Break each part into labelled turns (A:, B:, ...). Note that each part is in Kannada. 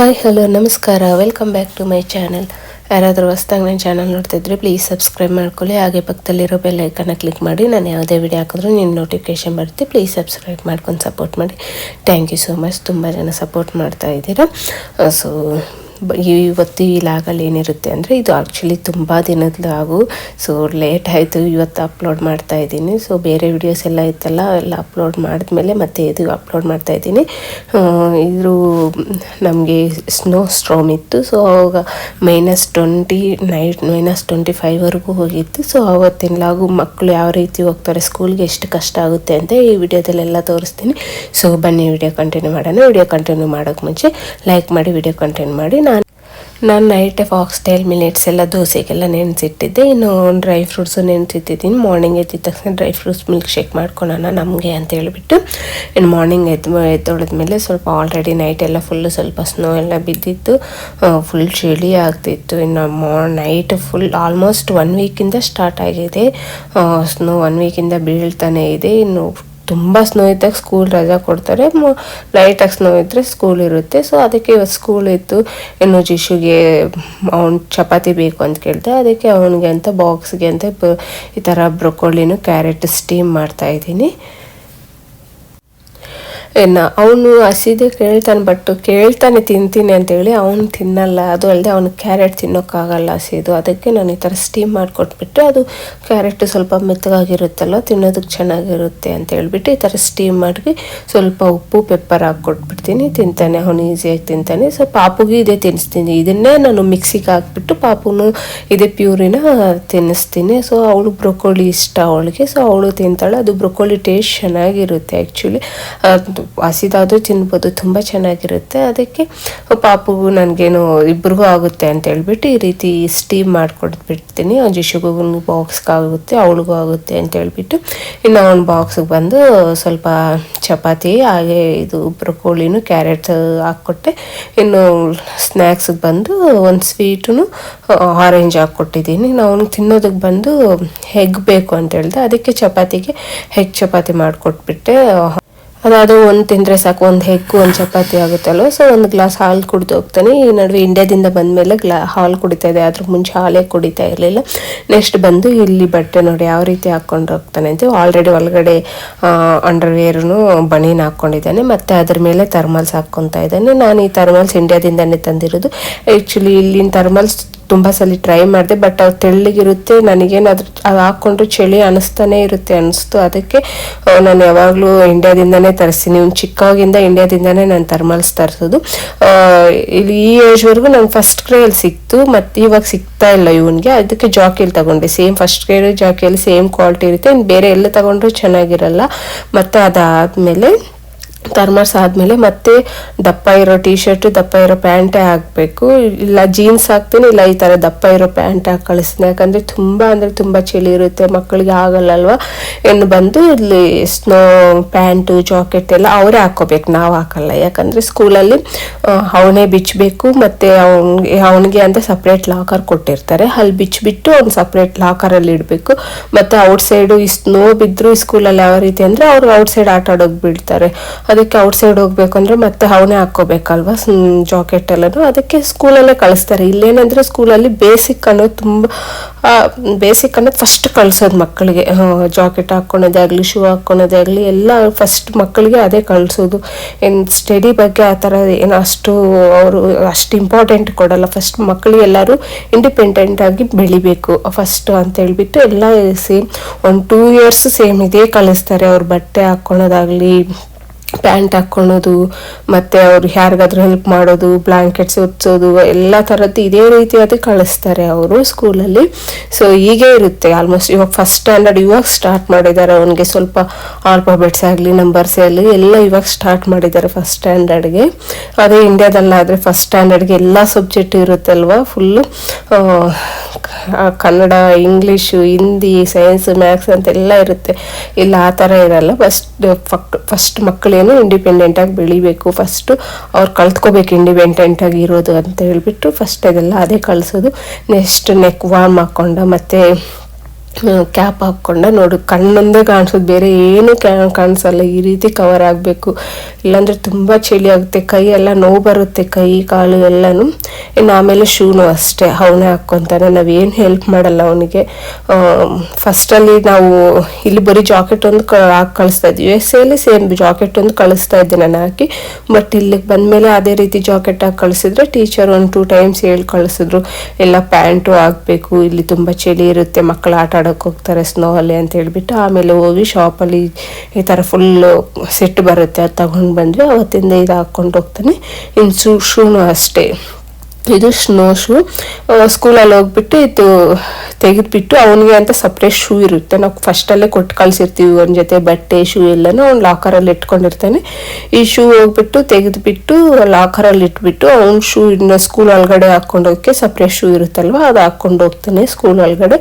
A: ಹಾಯ್, ಹಲೋ, ನಮಸ್ಕಾರ. Welcome back to my channel ಯಾರಾದರೂ ಹೊಸ್ದಾಗಿ ನನ್ನ ಚಾನಲ್ ನೋಡ್ತಿದ್ರೆ ಪ್ಲೀಸ್ ಸಬ್ಸ್ಕ್ರೈಬ್ ಮಾಡ್ಕೊಳ್ಳಿ. ಹಾಗೆ ಪಕ್ಕದಲ್ಲಿರೋ ಬೆಲ್ ಐಕನ್ನ ಕ್ಲಿಕ್ ಮಾಡಿ. ನಾನು ಯಾವುದೇ ವಿಡಿಯೋ ಹಾಕಿದ್ರೂ ನಿಮ್ಮ ನೋಟಿಫಿಕೇಷನ್ ಬರುತ್ತೆ. ಪ್ಲೀಸ್ ಸಬ್ಸ್ಕ್ರೈಬ್ ಮಾಡ್ಕೊಂಡು ಸಪೋರ್ಟ್ ಮಾಡಿ. ಥ್ಯಾಂಕ್ ಯು ಸೋ ಮಚ್ ತುಂಬ ಜನ ಸಪೋರ್ಟ್ ಮಾಡ್ತಾ ಇದ್ದೀರಾ. ಸೊ ಇವತ್ತು ಈ ಲಾಗಲ್ಲಿ ಏನಿರುತ್ತೆ ಅಂದರೆ ಇದು ಆ್ಯಕ್ಚುಲಿ ತುಂಬ ದಿನದ ಲಾಗು ಸೊ ಲೇಟ್ ಆಯಿತು, ಇವತ್ತು ಅಪ್ಲೋಡ್ ಮಾಡ್ತಾ ಇದ್ದೀನಿ. ಸೊ ಬೇರೆ ವಿಡಿಯೋಸ್ ಎಲ್ಲ ಇತ್ತಲ್ಲ, ಎಲ್ಲ ಅಪ್ಲೋಡ್ ಮಾಡಿದ್ಮೇಲೆ ಮತ್ತೆ ಇದು ಅಪ್ಲೋಡ್ ಮಾಡ್ತಾ ಇದ್ದೀನಿ. ಇದು ನಮಗೆ ಸ್ನೋ ಸ್ಟ್ರಾಮ್ ಇತ್ತು. ಸೊ ಆವಾಗ minus twenty nine minus twenty ಫೈವ್ವರೆಗೂ ಹೋಗಿತ್ತು. ಸೊ ಅವತ್ತಿನ ಲಾಗು ಮಕ್ಕಳು ಯಾವ ರೀತಿ ಹೋಗ್ತಾರೆ ಸ್ಕೂಲ್ಗೆ ಎಷ್ಟು ಕಷ್ಟ ಆಗುತ್ತೆ ಅಂತ ಈ ವಿಡಿಯೋದಲ್ಲೆಲ್ಲ ತೋರಿಸ್ತೀನಿ. ಸೊ ಬನ್ನಿ ವಿಡಿಯೋ ಕಂಟಿನ್ಯೂ ಮಾಡೋಣ. ವಿಡಿಯೋ ಕಂಟಿನ್ಯೂ ಮಾಡೋಕ್ಕೆ ಮುಂಚೆ ಲೈಕ್ ಮಾಡಿ ವಿಡಿಯೋ ಕಂಟಿನ್ಯೂ ಮಾಡಿ. ನಾನು ನೈಟ್ ಫಾಕ್ಸ್ಟೈಲ್ ಮಿಲೆಟ್ಸ್ ಎಲ್ಲ ದೋಸೆಗೆಲ್ಲ ನೆನೆಸಿಟ್ಟಿದ್ದೆ. ಇನ್ನು ಡ್ರೈ ಫ್ರೂಟ್ಸು ನೆನೆಸಿಟ್ಟಿದ್ದೀನಿ. ಮಾರ್ನಿಂಗ್ ಎದ್ದಿದ ತಕ್ಷಣ ಡ್ರೈ ಫ್ರೂಟ್ಸ್ ಮಿಲ್ಕ್ ಶೇಕ್ ಮಾಡ್ಕೊಳೋಣ ನಮಗೆ ಅಂತ ಹೇಳಿಬಿಟ್ಟು. ಇನ್ನು ಮಾರ್ನಿಂಗ್ ಎದ್ದು ಎದ್ದೊಳದ್ಮೇಲೆ ಸ್ವಲ್ಪ ಆಲ್ರೆಡಿ ನೈಟ್ ಎಲ್ಲ ಫುಲ್ಲು ಸ್ವಲ್ಪ ಸ್ನೋ ಎಲ್ಲ ಬಿದ್ದಿತ್ತು. ಫುಲ್ ಚಳಿ ಆಗ್ತಿತ್ತು. ಇನ್ನು ಮಾ ನೈಟ್ ಫುಲ್ ಆಲ್ಮೋಸ್ಟ್ ಒನ್ ವೀಕಿಂದ ಸ್ಟಾರ್ಟ್ ಆಗಿದೆ. ಸ್ನೋ ಒನ್ ವೀಕಿಂದ ಬೀಳ್ತಾನೆ ಇದೆ. ಇನ್ನು ತುಂಬ ಸ್ನೋ ಇದ್ದಾಗ ಸ್ಕೂಲ್ ರಜಾ ಕೊಡ್ತಾರೆ. ಲೈಟಾಗಿ ಸ್ನೋ ಇದ್ದರೆ ಸ್ಕೂಲ್ ಇರುತ್ತೆ. ಸೊ ಅದಕ್ಕೆ ಇವತ್ತು ಸ್ಕೂಲ್ ಇತ್ತು. ಇನ್ನು ಜಿಶುಗೆ ಅವ್ನು ಚಪಾತಿ ಬೇಕು ಅಂತ ಕೇಳಿದೆ. ಅದಕ್ಕೆ ಅವನಿಗೆ ಅಂತ ಬಾಕ್ಸ್ಗೆ ಅಂತ ಈ ಥರ ಬ್ರೊಕೊಳ್ಳಿನೂ ಕ್ಯಾರೆಟ್ ಸ್ಟೀಮ್ ಮಾಡ್ತಾ ಇನ್ನು ಅವನು ಹಸಿದೆ ಕೇಳ್ತಾನೆ ಬಟ್ ಕೇಳ್ತಾನೆ ತಿಂತೀನಿ ಅಂತೇಳಿ ಅವನು ತಿನ್ನಲ್ಲ. ಅದು ಅಲ್ಲದೆ ಅವನು ಕ್ಯಾರೆಟ್ ತಿನ್ನೋಕ್ಕಾಗಲ್ಲ ಹಸಿದು. ಅದಕ್ಕೆ ನಾನು ಈ ಥರ ಸ್ಟೀಮ್ ಮಾಡಿಕೊಟ್ಬಿಟ್ಟು ಅದು ಕ್ಯಾರೆಟ್ ಸ್ವಲ್ಪ ಮೆತ್ತಗಾಗಿರುತ್ತಲ್ಲ ತಿನ್ನೋದಕ್ಕೆ ಚೆನ್ನಾಗಿರುತ್ತೆ ಅಂತ ಹೇಳ್ಬಿಟ್ಟು ಈ ಥರ ಸ್ಟೀಮ್ ಮಾಡಿ ಸ್ವಲ್ಪ ಉಪ್ಪು ಪೆಪ್ಪರ್ ಹಾಕ್ಕೊಟ್ಬಿಡ್ತೀನಿ ತಿಂತಾನೆ, ಅವನು ಈಸಿಯಾಗಿ ತಿಂತಾನೆ. ಸೊ ಪಾಪುಗೆ ಇದೇ ತಿನ್ನಿಸ್ತೀನಿ ಇದನ್ನೇ ನಾನು ಮಿಕ್ಸಿಗೆ ಹಾಕ್ಬಿಟ್ಟು ಪಾಪುನು ಇದೇ ಪ್ಯೂರಿನ ತಿನ್ನಿಸ್ತೀನಿ ಸೊ ಅವಳು ಬ್ರೊಕೊಳಿ ಇಷ್ಟ ಅವಳಿಗೆ. ಸೊ ಅವಳು ತಿಂತಾಳೆ. ಅದು ಬ್ರೊಕೊಳಿ ಟೇಸ್ಟ್ ಚೆನ್ನಾಗಿರುತ್ತೆ ಆ್ಯಕ್ಚುಲಿ ಹಸಿದಾದ್ರೂ ತಿನ್ಬೋದು, ತುಂಬ ಚೆನ್ನಾಗಿರುತ್ತೆ. ಅದಕ್ಕೆ ಪಾಪುಗೂ ನನಗೇನು ಇಬ್ರಿಗೂ ಆಗುತ್ತೆ ಅಂತ ಹೇಳ್ಬಿಟ್ಟು ಈ ರೀತಿ ಸ್ಟೀಮ್ ಮಾಡಿಕೊಟ್ಬಿಡ್ತೀನಿ ಜಿಶುಗೂ ಬಾಕ್ಸ್ಗೆ ಆಗುತ್ತೆ, ಅವಳಿಗೂ ಆಗುತ್ತೆ ಅಂತ ಹೇಳ್ಬಿಟ್ಟು ಇನ್ನು ಅವ್ನ ಬಾಕ್ಸ್ಗೆ ಬಂದು ಸ್ವಲ್ಪ ಚಪಾತಿ, ಹಾಗೆ ಇದು ಬ್ರೊಕೋಳಿನೂ ಕ್ಯಾರೆಟ್ ಹಾಕ್ಕೊಟ್ಟೆ. ಇನ್ನು ಸ್ನ್ಯಾಕ್ಸಿಗೆ ಬಂದು ಒಂದು ಸ್ವೀಟು ಆರೆಂಜ್ ಹಾಕ್ಕೊಟ್ಟಿದ್ದೀನಿ. ನಾವು ತಿನ್ನೋದಕ್ಕೆ ಬಂದು ಹೆಗ್ ಬೇಕು ಅಂತ ಹೇಳ್ದೆ. ಅದಕ್ಕೆ ಚಪಾತಿಗೆ ಹೆಗ್ ಚಪಾತಿ ಮಾಡಿಕೊಟ್ಬಿಟ್ಟೆ. ಅದಾದ ಒಂದು ತಿಂದರೆ ಸಾಕು, ಒಂದು ಹೆಕ್ಕು ಒಂದು ಚಪಾತಿ ಆಗುತ್ತಲ್ವ? ಸೊ ಒಂದು ಗ್ಲಾಸ್ ಹಾಲು ಕುಡಿದು ಹೋಗ್ತಾನೆ. ಈ ನಡುವೆ ಇಂಡಿಯಾದಿಂದ ಬಂದಮೇಲೆ ಗ್ಲಾ, ಹಾಲು ಕುಡಿತಾ ಇದೆ. ಅದ್ರ ಮುಂಚೆ ಹಾಲೇ ಕುಡಿತಾ ಇರಲಿಲ್ಲ. ನೆಕ್ಸ್ಟ್ ಬಂದು ಇಲ್ಲಿ ಬಟ್ಟೆ ನೋಡಿ ಯಾವ ರೀತಿ ಹಾಕ್ಕೊಂಡು ಹೋಗ್ತಾನೆ ಅಂತ ಆಲ್ರೆಡಿ ಒಳಗಡೆ ಅಂಡರ್ವೇರ್ನು ಬನೀನ್ ಹಾಕ್ಕೊಂಡಿದ್ದಾನೆ ಮತ್ತು ಅದ್ರ ಮೇಲೆ ಥರ್ಮಲ್ಸ್ ಹಾಕ್ಕೊತಾ ಇದ್ದಾನೆ. ನಾನು ಈ ಥರ್ಮಲ್ಸ್ ಇಂಡಿಯಾದಿಂದನೇ ತಂದಿರೋದು. ಆ್ಯಕ್ಚುಲಿ ಇಲ್ಲಿನ ಥರ್ಮಲ್ಸ್ ತುಂಬ ಸಲ ಟ್ರೈ ಮಾಡಿದೆ ಬಟ್ ಅದು ತೆಳ್ಳಗಿರುತ್ತೆ ನನಗೇನು ಅದ್ರ ಅದು ಹಾಕ್ಕೊಂಡ್ರೆ ಚಳಿ ಅನಿಸ್ತಾನೆ ಇರುತ್ತೆ ಅನಿಸ್ತು. ಅದಕ್ಕೆ ನಾನು ಯಾವಾಗಲೂ ಇಂಡಿಯಾದಿಂದನೇ ತರಿಸ್ತೀನಿ. ಇವ್ನು ಚಿಕ್ಕವಾಗಿಂದ ಇಂಡಿಯಾದಿಂದನೇ ನಾನು ಥರ್ಮಲ್ಸ್ ತರಿಸೋದು. ಇಲ್ಲಿ ಈ ಏಜ್ವರೆಗೂ ನಂಗೆ ಫಸ್ಟ್ ಕ್ರೇಯಲ್ಲಿ ಸಿಕ್ತು, ಮತ್ತು ಇವಾಗ ಸಿಗ್ತಾ ಇಲ್ಲ ಇವನಿಗೆ. ಅದಕ್ಕೆ ಜಾಕಿಯಲ್ಲಿ ತಗೊಂಡೆ. ಸೇಮ್ ಫಸ್ಟ್ ಕ್ರೇಲ್ ಜಾಕಿಯಲ್ಲಿ ಸೇಮ್ ಕ್ವಾಲಿಟಿ ಇರುತ್ತೆ. ಇನ್ನು ಬೇರೆ ಎಲ್ಲ ತಗೊಂಡ್ರೂ ಚೆನ್ನಾಗಿರಲ್ಲ. ಮತ್ತು ಅದಾದಮೇಲೆ ಥರ್ಮರ್ಸ್ ಆದಮೇಲೆ ಮತ್ತೆ ದಪ್ಪ ಇರೋ ಟಿ ಶರ್ಟ್ ದಪ್ಪ ಇರೋ ಪ್ಯಾಂಟೇ ಹಾಕಬೇಕು. ಇಲ್ಲ ಜೀನ್ಸ್ ಹಾಕ್ತೀನಿ, ಇಲ್ಲ ಈ ಥರ ದಪ್ಪ ಇರೋ ಪ್ಯಾಂಟ್ ಹಾಕಿ ಕಳಿಸ್ತೀನಿ. ಯಾಕಂದರೆ ತುಂಬ ಅಂದರೆ ತುಂಬ ಚಳಿ ಇರುತ್ತೆ, ಮಕ್ಕಳಿಗೆ ಆಗಲ್ಲಲ್ವ? ಇನ್ನು ಬಂದು ಇಲ್ಲಿ ಸ್ನೋ ಪ್ಯಾಂಟು ಜಾಕೆಟ್ ಎಲ್ಲ ಅವರೇ ಹಾಕೋಬೇಕು ನಾವು ಹಾಕಲ್ಲ. ಯಾಕಂದರೆ ಸ್ಕೂಲಲ್ಲಿ ಅವನೇ ಬಿಚ್ಚಬೇಕು ಮತ್ತು ಅವನಿಗೆ ಅವನಿಗೆ ಅಂತ ಸಪ್ರೇಟ್ ಲಾಕರ್ ಕೊಟ್ಟಿರ್ತಾರೆ. ಅಲ್ಲಿ ಬಿಚ್ಚಿಬಿಟ್ಟು ಅವ್ನು ಸಪ್ರೇಟ್ ಲಾಕರಲ್ಲಿ ಇಡಬೇಕು. ಮತ್ತು ಔಟ್ ಸೈಡು ಈ ಸ್ನೋ ಬಿದ್ದರೂ ಸ್ಕೂಲಲ್ಲಿ ಯಾವ ರೀತಿ ಅಂದರೆ ಅವರು ಔಟ್ ಸೈಡ್ ಆಟ ಆಡೋಕೆ ಬಿಡ್ತಾರೆ. ಅದಕ್ಕೆ ಔಟ್ ಸೈಡ್ ಹೋಗ್ಬೇಕು ಅಂದರೆ ಮತ್ತೆ ಅವನೇ ಹಾಕೋಬೇಕಲ್ವಾ ಜಾಕೆಟ್ ಎಲ್ಲನೂ. ಅದಕ್ಕೆ ಸ್ಕೂಲಲ್ಲೇ ಕಳಿಸ್ತಾರೆ. ಇಲ್ಲೇನಂದ್ರೆ ಸ್ಕೂಲಲ್ಲಿ ಬೇಸಿಕ್ ಅನ್ನೋದು ತುಂಬ ಬೇಸಿಕ್ ಅನ್ನೋದು ಫಸ್ಟ್ ಕಳ್ಸೋದು ಮಕ್ಕಳಿಗೆ. ಜಾಕೆಟ್ ಹಾಕ್ಕೊಳೋದೇ ಆಗಲಿ ಶೂ ಹಾಕ್ಕೊಳೋದೇ ಆಗಲಿ, ಎಲ್ಲ ಫಸ್ಟ್ ಮಕ್ಕಳಿಗೆ ಅದೇ ಕಳಿಸೋದು. ಏನು ಸ್ಟಡಿ ಬಗ್ಗೆ ಆ ಥರ ಏನು ಅಷ್ಟು ಅವರು ಅಷ್ಟು ಇಂಪಾರ್ಟೆಂಟ್ ಕೊಡಲ್ಲ. ಫಸ್ಟ್ ಮಕ್ಕಳಿಗೆ ಎಲ್ಲರೂ ಇಂಡಿಪೆಂಡೆಂಟ್ ಆಗಿ ಬೆಳಿಬೇಕು. ಫಸ್ಟ್ ಅಂತ ಹೇಳ್ಬಿಟ್ಟು ಎಲ್ಲ ಸೇಮ್, ಒಂದು ಟೂ ಇಯರ್ಸ್ ಸೇಮ್ ಇದೇ ಕಳಿಸ್ತಾರೆ. ಅವ್ರ ಬಟ್ಟೆ ಹಾಕ್ಕೊಳೋದಾಗಲಿ ಪ್ಯಾಂಟ್ ಹಾಕ್ಕೊಳೋದು ಮತ್ತು ಅವ್ರು ಯಾರಿಗಾದ್ರೂ ಹೆಲ್ಪ್ ಮಾಡೋದು ಬ್ಲ್ಯಾಂಕೆಟ್ಸ್ ಹೊತ್ಸೋದು ಎಲ್ಲ ಥರದ್ದು ಇದೇ ರೀತಿಯಾದ ಕಳಿಸ್ತಾರೆ ಅವರು ಸ್ಕೂಲಲ್ಲಿ ಸೊ ಹೀಗೆ ಇರುತ್ತೆ. ಆಲ್ಮೋಸ್ಟ್ ಇವಾಗ ಫಸ್ಟ್ ಸ್ಟ್ಯಾಂಡರ್ಡ್ ಇವಾಗ ಸ್ಟಾರ್ಟ್ ಮಾಡಿದ್ದಾರೆ. ಅವನಿಗೆ ಸ್ವಲ್ಪ ಆಲ್ಫಾಬೆಟ್ಸ್ ಆಗಲಿ ನಂಬರ್ಸ್ ಆಗಲಿ, ಎಲ್ಲ ಇವಾಗ ಸ್ಟಾರ್ಟ್ ಮಾಡಿದ್ದಾರೆ ಫಸ್ಟ್ ಸ್ಟ್ಯಾಂಡರ್ಡ್ಗೆ ಅದೇ ಇಂಡ್ಯಾದಲ್ಲಾದರೆ ಫಸ್ಟ್ ಸ್ಟ್ಯಾಂಡರ್ಡ್ಗೆ ಎಲ್ಲ ಸಬ್ಜೆಕ್ಟ್ ಇರುತ್ತಲ್ವ? Full Kannada English Hindi science maths ಅಂತೆಲ್ಲ ಇರುತ್ತೆ. ಇಲ್ಲ, ಆ ಥರ ಇರಲ್ಲ. ಫಸ್ಟ್ ಫಸ್ಟ್ ಮಕ್ಕಳೇನು ಇಂಡಿಪೆಂಡೆಂಟಾಗಿ ಬೆಳಿಬೇಕು. ಫಸ್ಟು ಅವ್ರು ಕಲ್ತ್ಕೋಬೇಕು ಇಂಡಿಪೆಂಡೆಂಟಾಗಿ ಇರೋದು ಅಂತ ಹೇಳ್ಬಿಟ್ಟು ಫಸ್ಟ್ ಅದೆಲ್ಲ ಅದೇ ಕಳಿಸೋದು. ನೆಕ್ಸ್ಟ್ ನೆಕ್ ವಾರ್ಮ್ ಹಾಕ್ಕೊಂಡು ಮತ್ತು ಕ್ಯಾಪ್ ಹಾಕ್ಕೊಂಡೆ ನೋಡು, ಕಣ್ಣೊಂದೇ ಕಾಣಿಸೋದು, ಬೇರೆ ಏನು ಕಾಣಿಸಲ್ಲ. ಈ ರೀತಿ ಕವರ್ ಆಗಬೇಕು. ಇಲ್ಲಾಂದರೆ ತುಂಬ ಚಳಿ ಆಗುತ್ತೆ. ಕೈ ಎಲ್ಲ ನೋವು ಬರುತ್ತೆ, ಕೈ, ಕಾಲು ಎಲ್ಲನೂ. ಇನ್ನು ಆಮೇಲೆ ಶೂನು ಅಷ್ಟೇ, ಅವನೇ ಹಾಕ್ಕೊತಾನೆ. ನಾವೇನು ಹೆಲ್ಪ್ ಮಾಡಲ್ಲ ಅವನಿಗೆ. ಫಸ್ಟಲ್ಲಿ ನಾವು ಇಲ್ಲಿ ಬರೀ ಜಾಕೆಟ್ ಒಂದು ಹಾಕಿ ಕಳಿಸ್ತಾ ಇದ್ವಿ. ಯು ಎಸ್ ಎಲ್ಲಿ ಸೇಮ್ ಜಾಕೆಟ್ ಒಂದು ಕಳಿಸ್ತಾ ಇದ್ದೆ ನಾನು ಹಾಕಿ. ಬಟ್ ಇಲ್ಲಿಗೆ ಬಂದಮೇಲೆ ಅದೇ ರೀತಿ ಜಾಕೆಟ್ ಹಾಕಿ ಕಳಿಸಿದ್ರೆ ಟೀಚರ್ ಒಂದು ಟೂ ಟೈಮ್ಸ್ ಹೇಳಿ ಕಳಿಸಿದ್ರು. ಎಲ್ಲ ಪ್ಯಾಂಟು ಹಾಕಬೇಕು. ಇಲ್ಲಿ ತುಂಬ ಚಳಿ ಇರುತ್ತೆ ಮಕ್ಕಳು ಆಟ ಆಡೋಕೆ ಹೋಗ್ತಾರೆ ಸ್ನೋ ಅಲ್ಲಿ ಅಂತ ಹೇಳ್ಬಿಟ್ಟು ಆಮೇಲೆ ಹೋಗಿ ಶಾಪಲ್ಲಿ ಈ ಥರ ಫುಲ್ಲು ಸೆಟ್ ಬರುತ್ತೆ ಅದು ತಗೊಂಡು ಬಂದ್ವಿ ಅವತ್ತಿಂದ ಇದು ಹಾಕ್ಕೊಂಡು ಹೋಗ್ತಾನೆ ಇನ್ನು ಶೂ ಶೂನು ಅಷ್ಟೇ ಇದು ಸ್ನೋ ಶೂ ಸ್ಕೂಲಲ್ಲಿ ಹೋಗ್ಬಿಟ್ಟು ಇದು ತೆಗೆದುಬಿಟ್ಟು ಅವನಿಗೆ ಅಂತ ಸಪ್ರೇಟ್ ಶೂ ಇರುತ್ತೆ. ನಾವು ಫಸ್ಟಲ್ಲೇ ಕೊಟ್ಟು ಕಳಿಸಿರ್ತೀವಿ ಅವನ ಜೊತೆ ಬಟ್ಟೆ ಶೂ ಎಲ್ಲನೂ ಅವ್ನು ಲಾಕರಲ್ಲಿ ಇಟ್ಕೊಂಡಿರ್ತಾನೆ. ಈ ಶೂ ಹೋಗ್ಬಿಟ್ಟು ತೆಗೆದುಬಿಟ್ಟು ಲಾಕರಲ್ಲಿ ಇಟ್ಬಿಟ್ಟು ಅವ್ನ ಶೂ ಇನ್ನು ಸ್ಕೂಲ್ ಒಳಗಡೆ ಹಾಕ್ಕೊಂಡೋಗಕ್ಕೆ ಸಪ್ರೇಟ್ ಶೂ ಇರುತ್ತಲ್ವ, ಅದು ಹಾಕ್ಕೊಂಡು ಹೋಗ್ತಾನೆ ಸ್ಕೂಲ್ ಒಳಗಡೆ.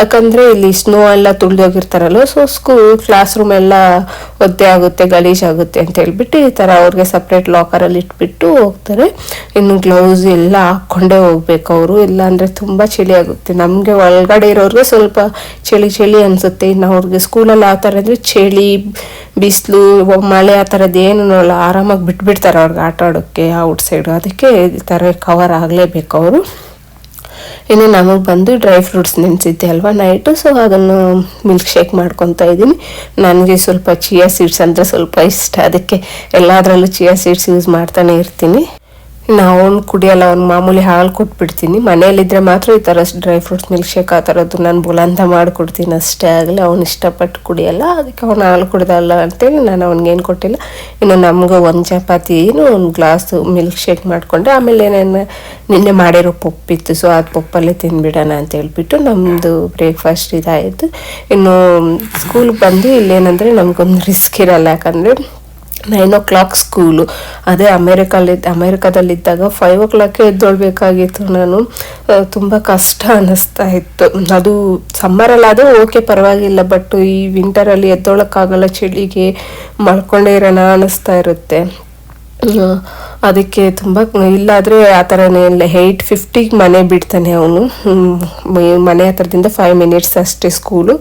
A: ಯಾಕಂದರೆ ಇಲ್ಲಿ ಸ್ನೋ ಎಲ್ಲ ತುಳಿದೋಗಿರ್ತಾರಲ್ವ ಸೊ ಸ್ಕೂಲ್ ಕ್ಲಾಸ್ ರೂಮ್ ಎಲ್ಲ ಒದ್ದೆ ಆಗುತ್ತೆ ಗಲೀಜಾಗುತ್ತೆ ಅಂತ ಹೇಳ್ಬಿಟ್ಟು ಈ ಥರ ಅವ್ರಿಗೆ ಸಪ್ರೇಟ್ ಲಾಕರಲ್ಲಿ ಇಟ್ಬಿಟ್ಟು ಹೋಗ್ತಾರೆ. ಇನ್ನು ಗ್ಲೌಸ್ ಎಲ್ಲ ಹಾಕ್ಕೊಂಡೇ ಹೋಗ್ಬೇಕು ಅವರು. ಇಲ್ಲಾಂದರೆ ತುಂಬ ಚಳಿ ಆಗುತ್ತೆ. ನಮಗೆ ಒಳಗಡೆ ಇರೋರಿಗೆ ಸ್ವಲ್ಪ ಚಳಿ ಚಳಿ ಅನಿಸುತ್ತೆ. ಇನ್ನು ಅವ್ರಿಗೆ ಸ್ಕೂಲಲ್ಲಿ ಆ ಥರ ಅಂದರೆ ಚಳಿ, ಬಿಸಿಲು ಮಳೆ ಆ ಥರದ್ದು ಏನು ನೋಡಲ್ಲ. ಆರಾಮಾಗಿ ಬಿಟ್ಬಿಡ್ತಾರೆ ಅವ್ರಿಗೆ ಆಟ ಆಡೋಕ್ಕೆ ಔಟ್ ಸೈಡ್ ಅದಕ್ಕೆ ಈ ಥರ ಕವರ್ ಆಗಲೇಬೇಕು ಅವರು. ಇನ್ನು ನಮಗೆ ಬಂದು ಡ್ರೈ ಫ್ರೂಟ್ಸ್ ನೆನೆಸಿದ್ದೆ ಅಲ್ವಾ ನೈಟು ಸೊ ಅದನ್ನು ಮಿಲ್ಕ್ ಶೇಕ್ ಮಾಡ್ಕೊತಾ ಇದ್ದೀನಿ. ನನಗೆ ಸ್ವಲ್ಪ ಚಿಯಾ ಸೀಡ್ಸ್ ಅಂದರೆ ಸ್ವಲ್ಪ ಇಷ್ಟ. ಅದಕ್ಕೆ ಎಲ್ಲದರಲ್ಲೂ ಚಿಯಾ ಸೀಡ್ಸ್ ಯೂಸ್ ಮಾಡ್ತಾನೆ ಇರ್ತೀನಿ. ನಾವು ಅವ್ನು ಕುಡಿಯಲ್ಲ ಅವ್ನು ಮಾಮೂಲಿ ಹಾಲು ಕೊಟ್ಬಿಡ್ತೀನಿ. ಮನೇಲಿದ್ರೆ ಮಾತ್ರ ಈ ಥರ ಡ್ರೈ ಫ್ರೂಟ್ಸ್ ಮಿಲ್ಕ್ ಶೇಕ್ ಆ ಥರದ್ದು ನಾನು ಬುಲಂತ ಮಾಡಿಕೊಡ್ತೀನಿ ಅಷ್ಟೇ ಆಗಲಿ. ಅವ್ನು ಇಷ್ಟಪಟ್ಟು ಕುಡಿಯಲ್ಲ, ಅದಕ್ಕೆ ಅವ್ನು ಹಾಲು ಕುಡ್ದಲ್ಲ ಅಂತೇಳಿ ನಾನು ಅವ್ನಿಗೇನು ಕೊಟ್ಟಿಲ್ಲ. ಇನ್ನು ನಮ್ಗೆ ಒಂದು ಚಪಾತಿ ಏನು ಒಂದು ಗ್ಲಾಸ್ ಮಿಲ್ಕ್ ಶೇಕ್ ಮಾಡಿಕೊಂಡೆ. ಆಮೇಲೆ ಏನೇನು ನಿನ್ನೆ ಮಾಡಿರೋ ಪಪ್ಪಿತ್ತು ಸೊ ಅದು ಪಪ್ಪಲ್ಲೇ ತಿನ್ಬಿಡೋಣ ಅಂತ ಹೇಳ್ಬಿಟ್ಟು ನಮ್ಮದು ಬ್ರೇಕ್ಫಾಸ್ಟ್ ಇದಾಯಿತು. ಇನ್ನು ಸ್ಕೂಲ್ಗೆ ಬಂದು ಇಲ್ಲೇನಂದರೆ ನಮಗೊಂದು ರಿಸ್ಕ್ ಇರಲ್ಲ ಯಾಕಂದರೆ ನೈನ್ ಓ ಕ್ಲಾಕ್ ಸ್ಕೂಲು ಅದೇ ಅಮೇರಿಕಲ್ಲಿ ಅಮೇರಿಕಾದಲ್ಲಿದ್ದಾಗ ಫೈವ್ ಓ ಕ್ಲಾಕೇ ಎದ್ದೊಳ್ಬೇಕಾಗಿತ್ತು ನಾನು. ತುಂಬ ಕಷ್ಟ ಅನ್ನಿಸ್ತಾ ಇತ್ತು. ಅದು ಸಮ್ಮರಲ್ಲಾದರೆ ಓಕೆ ಪರವಾಗಿಲ್ಲ ಬಟ್ ಈ ವಿಂಟರಲ್ಲಿ ಎದ್ದೊಳಕ್ಕಾಗಲ್ಲ, ಚಳಿಗೆ ಮಲ್ಕೊಂಡೇ ಇರೋಣ ಅನ್ನಿಸ್ತಾ ಇರುತ್ತೆ. ಅದಕ್ಕೆ ತುಂಬ ಇಲ್ಲಾದರೆ ಆ ಥರನೇ ಇಲ್ಲ. ಏಯ್ಟ್ ಫಿಫ್ಟಿಗೆ ಮನೆ ಬಿಡ್ತಾನೆ ಅವನು. ಮನೆ ಹತ್ರದಿಂದ ಫೈವ್ ಮಿನಿಟ್ಸ್ ಅಷ್ಟೇ ಸ್ಕೂಲು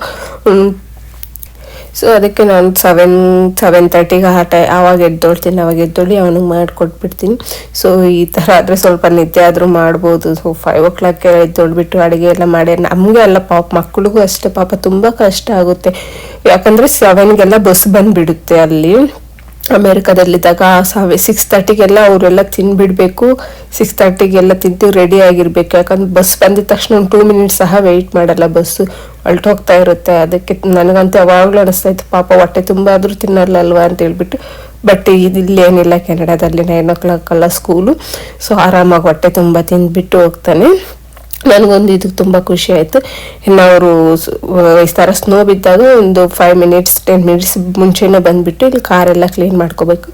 A: ಸೊ ಅದಕ್ಕೆ ನಾನು ಸೆವೆನ್ ಸೆವೆನ್ ತರ್ಟಿಗೆ ಆ ಟೈ ಆವಾಗ ಎದ್ದೋಳ್ತೀನಿ. ಅವಾಗ ಎದ್ದೋಳಿ ಅವನಿಗೆ ಮಾಡಿಕೊಟ್ಬಿಡ್ತೀನಿ. ಸೊ ಈ ಥರ ಆದರೆ ಸ್ವಲ್ಪ ನಿದ್ದೆ ಆದರೂ ಮಾಡ್ಬೋದು. ಸೊ ಫೈವ್ ಓ ಕ್ಲಾಕ್ ಎದ್ದೋಳ್ಬಿಟ್ಟು ಅಡುಗೆ ಎಲ್ಲ ಮಾಡಿ. ನಮಗೆ ಅಲ್ಲ ಪಾಪ ಮಕ್ಕಳಿಗೂ ಅಷ್ಟೇ ಪಾಪ. ತುಂಬ ಕಷ್ಟ ಆಗುತ್ತೆ. ಯಾಕಂದರೆ ಸೆವೆನ್ಗೆಲ್ಲ ಬಸ್ ಬಂದುಬಿಡುತ್ತೆ ಅಲ್ಲಿ. ಅಮೇರಿಕಾದಲ್ಲಿದ್ದಾಗ ಸವೆ ಸಿಕ್ಸ್ ತರ್ಟಿಗೆಲ್ಲ ಅವರೆಲ್ಲ ತಿನ್ಬಿಡ್ಬೇಕು. ಸಿಕ್ಸ್ ತರ್ಟಿಗೆಲ್ಲ ತಿಂದು ರೆಡಿ ಆಗಿರ್ಬೇಕು. ಯಾಕಂದ್ರೆ ಬಸ್ ಬಂದಿದ ತಕ್ಷಣ ಒಂದು ಟೂ ಮಿನಿಟ್ಸ್ ಸಹ ವೆಯ್ಟ್ ಮಾಡಲ್ಲ ಬಸ್ಸು ಹೋಗ್ತಾ ಇರುತ್ತೆ. ಅದಕ್ಕೆ ನನಗಂತೂ ಯಾವಾಗಲೂ ಅನಿಸ್ತಾ ಇತ್ತು, ಪಾಪ ಹೊಟ್ಟೆ ತುಂಬ ಆದರೂ ತಿನ್ನಲ್ಲ ಅಲ್ವಾ ಅಂತ ಹೇಳ್ಬಿಟ್ಟು. ಬಟ್ ಇಲ್ಲೇನಿಲ್ಲ ಕೆನಡಾದಲ್ಲಿ nine o'clock school so ಆರಾಮಾಗಿ ಹೊಟ್ಟೆ ತುಂಬ ತಿಂದುಬಿಟ್ಟು ಹೋಗ್ತಾನೆ. ನನಗೊಂದು ಇದು ತುಂಬ ಖುಷಿ ಆಯಿತು. ಇನ್ನು ಅವರು ಈ ಥರ ಸ್ನೋ ಬಿದ್ದಾಗ ಒಂದು ಫೈವ್ ಮಿನಿಟ್ಸ್ ಟೆನ್ ಮಿನಿಟ್ಸ್ ಮುಂಚೆನೇ ಬಂದುಬಿಟ್ಟು ಇಲ್ಲಿ ಕಾರೆಲ್ಲ ಕ್ಲೀನ್ ಮಾಡ್ಕೋಬೇಕು.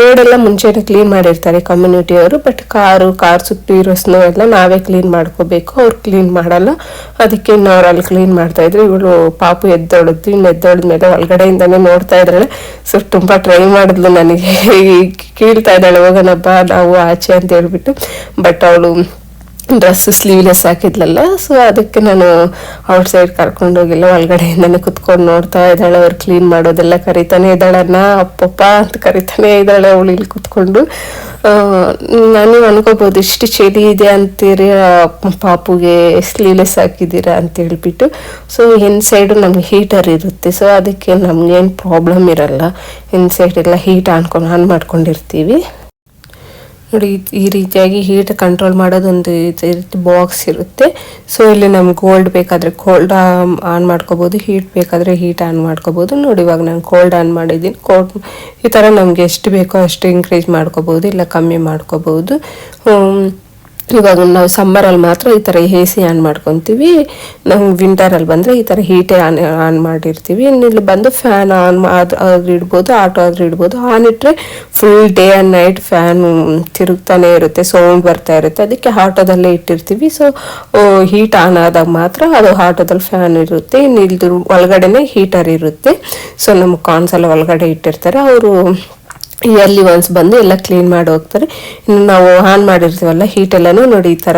A: ರೋಡೆಲ್ಲ ಮುಂಚೆನೇ ಕ್ಲೀನ್ ಮಾಡಿರ್ತಾರೆ ಕಮ್ಯುನಿಟಿಯವರು ಬಟ್ ಕಾರು ಕಾರ್ ಸುತ್ತು ಇರೋ ಸ್ನೋ ಎಲ್ಲ ನಾವೇ ಕ್ಲೀನ್ ಮಾಡ್ಕೋಬೇಕು. ಅವ್ರು ಕ್ಲೀನ್ ಮಾಡಲ್ಲ. ಅದಕ್ಕೆ ಇನ್ನು ಅವ್ರು ಅಲ್ಲಿ ಕ್ಲೀನ್ ಮಾಡ್ತಾಯಿದ್ರು ಇವಳು ಪಾಪು ಎದ್ದೊಳದ್ದು, ಇನ್ನು ಎದ್ದೊಳ್ದ್ಮೇಲೆ ಒಳಗಡೆಯಿಂದನೇ ನೋಡ್ತಾ ಇದ್ದಾಳೆ. ಸೊ ತುಂಬ ಟ್ರೈ ಮಾಡಿದ್ಲು ನನಗೆ. ಕೀಳ್ತಾ ಇದ್ದಾಳೆ, ಹೋಗೋಣಪ್ಪ, ನಾವು ಆಚೆ ಅಂತ ಹೇಳ್ಬಿಟ್ಟು. ಬಟ್ ಅವಳು ಡ್ರೆಸ್ ಸ್ಲೀವ್ಲೆಸ್ ಹಾಕಿದ್ಲಲ್ಲ ಸೊ ಅದಕ್ಕೆ ನಾನು ಔಟ್ ಸೈಡ್ ಕರ್ಕೊಂಡೋಗಿಲ್ಲ, ಒಳಗಡೆಯಿಂದನೇ ಕುತ್ಕೊಂಡು ನೋಡ್ತಾ ಇದ್ದಾಳೆ, ಅವ್ರು ಕ್ಲೀನ್ ಮಾಡೋದೆಲ್ಲ ಕರಿತಾನೆ ಇದ್ದಾಳನ್ನ ಅಪ್ಪಪ್ಪ ಅಂತ ಕರಿತಾನೆ ಇದ್ದಾಳೆ ಅವಳು ಇಲ್ಲಿ ಕುತ್ಕೊಂಡು ನಾನು ಅನ್ಕೋಬೋದು, ಇಷ್ಟು ಚಳಿ ಇದೆ ಅಂತೀರಿ, ಪಾಪುಗೆ ಸ್ಲೀವ್ಲೆಸ್ ಹಾಕಿದ್ದೀರಾ ಅಂತ ಹೇಳ್ಬಿಟ್ಟು. ಸೊ ಇನ್ ಸೈಡು ನಮ್ಗೆ ಹೀಟರ್ ಇರುತ್ತೆ ಸೊ ಅದಕ್ಕೆ ನಮ್ಗೇನು ಪ್ರಾಬ್ಲಮ್ ಇರಲ್ಲ. ಇನ್ ಸೈಡ್ ಎಲ್ಲ ಹೀಟ್ ಆನ್ಕೊಂಡು ಆನ್ ಮಾಡ್ಕೊಂಡಿರ್ತೀವಿ. ನೋಡಿ, ಈ- ರೀತಿಯಾಗಿ ಹೀಟ್ ಕಂಟ್ರೋಲ್ ಮಾಡೋದೊಂದು ಬಾಕ್ಸ್ ಇರುತ್ತೆ ಸೊ ಇಲ್ಲಿ ನಮ್ಗೆ ಕೋಲ್ಡ್ ಬೇಕಾದರೆ ಕೋಲ್ಡ್ ಆನ್ ಮಾಡ್ಕೋಬೋದು ಹೀಟ್ ಬೇಕಾದರೆ ಹೀಟ್ ಆನ್ ಮಾಡ್ಕೋಬೋದು. ನೋಡಿ, ಇವಾಗ ನಾನು ಕೋಲ್ಡ್ ಆನ್ ಮಾಡಿದ್ದೀನಿ. ಕೋಲ್ಡ್ ಈ ಥರ ನಮ್ಗೆ ಎಷ್ಟು ಬೇಕೋ ಅಷ್ಟು ಇನ್ಕ್ರೀಸ್ ಮಾಡ್ಕೋಬೋದು, ಇಲ್ಲ ಕಮ್ಮಿ ಮಾಡ್ಕೋಬೋದು. ಇವಾಗ ನಾವು ಸಮ್ಮರಲ್ಲಿ ಮಾತ್ರ ಈ ಥರ ಎ ಸಿ ಆನ್ ಮಾಡ್ಕೊತೀವಿ. ನಾವು ವಿಂಟರಲ್ಲಿ ಬಂದರೆ ಈ ಥರ ಹೀಟೇ ಆನ್ ಆನ್ ಮಾಡಿರ್ತೀವಿ. ಇಲ್ಲಿ ಬಂದು ಫ್ಯಾನ್ ಆನ್ ಆದ್ರೆ ಇಡ್ಬೋದು ಆಟೋ ಆದ್ರೂ ಇಡ್ಬೋದು. ಆನ್ ಇಟ್ಟರೆ full day and night fan ತಿರುಗ್ತಾನೆ ಇರುತ್ತೆ ಸೌಂಡ್ ಬರ್ತಾ ಇರುತ್ತೆ. ಅದಕ್ಕೆ ಆಟೋದಲ್ಲೇ ಇಟ್ಟಿರ್ತೀವಿ. ಸೊ ಹೀಟ್ ಆನ್ ಆದಾಗ ಮಾತ್ರ ಅದು ಆಟೋದಲ್ಲಿ ಫ್ಯಾನ್ ಇರುತ್ತೆ. ಇನ್ನು ಇಲ್ದ್ರ ಹೀಟರ್ ಇರುತ್ತೆ. ಸೊ ನಮ್ಮ ಕಾನ್ಸಲ್ಲ ಒಳಗಡೆ ಇಟ್ಟಿರ್ತಾರೆ. ಅವರು ಇಯರ್ಲಿ ಒನ್ಸ್ ಬಂದು ಎಲ್ಲ ಕ್ಲೀನ್ ಮಾಡಿ ಹೋಗ್ತಾರೆ. ಇನ್ನು ನಾವು ಆನ್ ಮಾಡಿರ್ತೀವಲ್ಲ ಹೀಟ್ ಎಲ್ಲಾನು ನೋಡಿ ಈ ಥರ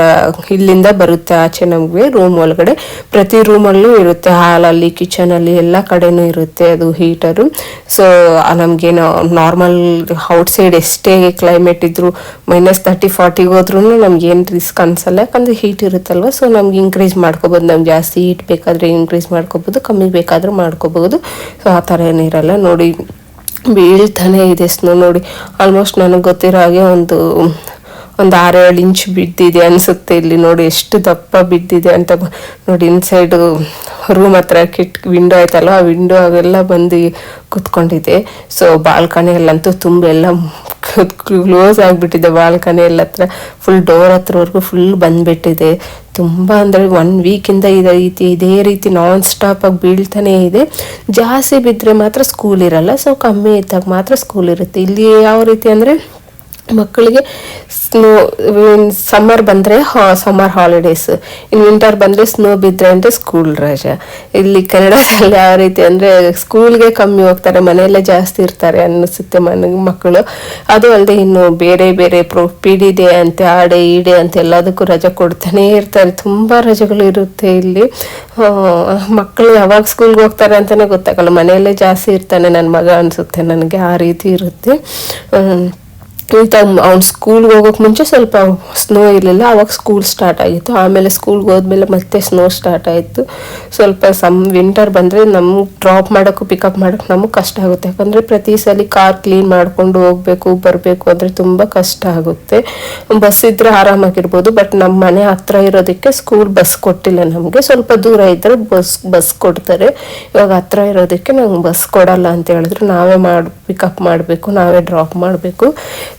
A: ಇಲ್ಲಿಂದ ಬರುತ್ತೆ, ಆಚೆ ನಮಗೆ ರೂಮ್ ಒಳಗಡೆ. ಪ್ರತಿ ರೂಮಲ್ಲೂ ಇರುತ್ತೆ ಹಾಲಲ್ಲಿ ಕಿಚನಲ್ಲಿ ಎಲ್ಲ ಕಡೆನೂ ಇರುತ್ತೆ ಅದು ಹೀಟರು ಸೊ ನಮಗೇನು ನಾರ್ಮಲ್ ಔಟ್ಸೈಡ್ ಎಷ್ಟೇ ಕ್ಲೈಮೇಟ್ ಇದ್ರು ಮೈನಸ್ ತರ್ಟಿ ಫಾರ್ಟಿಗೆ ಹೋದ್ರೂ ನಮ್ಗೆ ಏನು ರಿಸ್ಕ್ ಅನ್ಸಲ್ಲ. ಯಾಕಂದ್ರೆ ಹೀಟ್ ಇರುತ್ತಲ್ವ ಸೊ ನಮ್ಗೆ ಇನ್ಕ್ರೀಸ್ ಮಾಡ್ಕೋಬೋದು. ನಮ್ಗೆ ಜಾಸ್ತಿ ಹೀಟ್ ಬೇಕಾದರೆ ಇನ್ಕ್ರೀಸ್ ಮಾಡ್ಕೋಬೋದು, ಕಮ್ಮಿ ಬೇಕಾದರೂ ಮಾಡ್ಕೋಬೋದು. ಸೊ ಆ ಥರ ಏನಿರಲ್ಲ. ನೋಡಿ ಬೀಳ್ತಾನೆ ಇದೆ ಸ್ನೋ ನೋಡಿ. ಆಲ್ಮೋಸ್ಟ್ ನನಗೆ ಗೊತ್ತಿರೋ ಹಾಗೆ ಒಂದು ಒಂದು ಆರೇಳು ಇಂಚ್ ಬಿದ್ದಿದೆ ಅನಿಸುತ್ತೆ ಇಲ್ಲಿ ನೋಡಿ. ಎಷ್ಟು ದಪ್ಪ ಬಿದ್ದಿದೆ ಅಂತ ನೋಡಿ ಇನ್ಸೈಡು ರೂಮ್ ಹತ್ರ ಕಿಟ್ ವಿಂಡೋ ಆಯ್ತಲ್ಲ, ಆ ವಿಂಡೋ ಅವೆಲ್ಲ ಬಂದು ಕುತ್ಕೊಂಡಿದೆ. ಸೊ ಬಾಲ್ಕನಿಯಲ್ಲಂತೂ ತುಂಬ ಎಲ್ಲ ಕ್ಲೋಸ್ ಆಗಿಬಿಟ್ಟಿದೆ. ಬಾಲ್ಕನಿ ಎಲ್ಲ ಹತ್ರ ಫುಲ್ ಡೋರ್ ಹತ್ರವರೆಗೂ ಫುಲ್ ಬಂದ್ಬಿಟ್ಟಿದೆ. ತುಂಬ ಅಂದರೆ ಒನ್ ವೀಕಿಂದ ಇದೇ ರೀತಿ ಇದೇ ರೀತಿ ನಾನ್ ಸ್ಟಾಪಾಗಿ ಬೀಳ್ತಾನೆ ಇದೆ. ಜಾಸ್ತಿ ಬಿದ್ದರೆ ಮಾತ್ರ ಸ್ಕೂಲ್ ಇರಲ್ಲ ಸೊ ಕಮ್ಮಿ ಇದ್ದಾಗ ಮಾತ್ರ ಸ್ಕೂಲ್ ಇರುತ್ತೆ. ಇಲ್ಲಿ ಯಾವ ರೀತಿ ಅಂದರೆ ಮಕ್ಕಳಿಗೆ ಸ್ನೋ ಸಮ್ಮರ್ ಬಂದರೆ ಹಾ ಸಮ್ಮರ್ ಹಾಲಿಡೇಸ್ ಇನ್ನು ವಿಂಟರ್ ಬಂದರೆ ಸ್ನೋ ಬಿದ್ದರೆ ಅಂದರೆ ಸ್ಕೂಲ್ ರಜೆ. ಇಲ್ಲಿ ಕನ್ನಡದಲ್ಲಿ ಯಾವ ರೀತಿ ಅಂದರೆ ಸ್ಕೂಲ್ಗೆ ಕಮ್ಮಿ ಹೋಗ್ತಾರೆ, ಮನೆಯಲ್ಲೇ ಜಾಸ್ತಿ ಇರ್ತಾರೆ ಅನ್ನಿಸುತ್ತೆ ಮನೆ, ಮಕ್ಕಳು. ಅದು ಅಲ್ಲದೆ ಇನ್ನು ಬೇರೆ ಬೇರೆ ಪ್ರೊ ಪಿ ಡಿ ಅಂತೆ ಆ ಡೇ ಅಂತ ಎಲ್ಲದಕ್ಕೂ ರಜೆ ಕೊಡ್ತಾನೆ ಇರ್ತಾರೆ. ತುಂಬ ರಜೆಗಳು ಇರುತ್ತೆ ಇಲ್ಲಿ. ಮಕ್ಕಳು ಯಾವಾಗ ಸ್ಕೂಲ್ಗೆ ಹೋಗ್ತಾರೆ ಅಂತಲೇ ಗೊತ್ತಾಗಲ್ಲ. ಮನೆಯಲ್ಲೇ ಜಾಸ್ತಿ ಇರ್ತಾನೆ ನನ್ನ ಮಗ ಅನಿಸುತ್ತೆ ನನಗೆ, ಆ ರೀತಿ ಇರುತ್ತೆ. ಈಗ ಅವ್ನು ಸ್ಕೂಲ್ಗೆ ಹೋಗೋಕೆ ಮುಂಚೆ ಸ್ವಲ್ಪ ಸ್ನೋ ಇರಲಿಲ್ಲ, ಅವಾಗ ಸ್ಕೂಲ್ ಸ್ಟಾರ್ಟ್ ಆಗಿತ್ತು. ಆಮೇಲೆ ಸ್ಕೂಲ್ಗೆ ಹೋದ್ಮೇಲೆ ಮತ್ತೆ ಸ್ನೋ ಸ್ಟಾರ್ಟ್ ಆಯಿತು. ಸ್ವಲ್ಪ ಸಮ್ ವಿಂಟರ್ ಬಂದರೆ ನಮಗೆ ಡ್ರಾಪ್ ಮಾಡೋಕ್ಕೂ ಪಿಕಪ್ ಮಾಡೋಕ್ಕೆ ನಮಗೆ ಕಷ್ಟ ಆಗುತ್ತೆ. ಯಾಕಂದರೆ ಪ್ರತಿ ಸಲ ಕಾರ್ ಕ್ಲೀನ್ ಮಾಡಿಕೊಂಡು ಹೋಗಬೇಕು, ಬರಬೇಕು ಅಂದರೆ ತುಂಬ ಕಷ್ಟ ಆಗುತ್ತೆ. ಬಸ್ ಇದ್ದರೆ ಆರಾಮಾಗಿರ್ಬೋದು ಬಟ್ ನಮ್ಮ ಮನೆ ಹತ್ರ ಇರೋದಕ್ಕೆ ಸ್ಕೂಲ್ ಬಸ್ ಕೊಟ್ಟಿಲ್ಲ ನಮಗೆ. ಸ್ವಲ್ಪ ದೂರ ಇದ್ದರೆ ಬಸ್ ಬಸ್ ಕೊಡ್ತಾರೆ. ಇವಾಗ ಹತ್ರ ಇರೋದಕ್ಕೆ ನಂಗೆ ಬಸ್ ಕೊಡಲ್ಲ ಅಂತ ಹೇಳಿದ್ರು. ನಾವೇ ಮಾಡಿ ಪಿಕಪ್ ಮಾಡಬೇಕು, ನಾವೇ ಡ್ರಾಪ್ ಮಾಡಬೇಕು.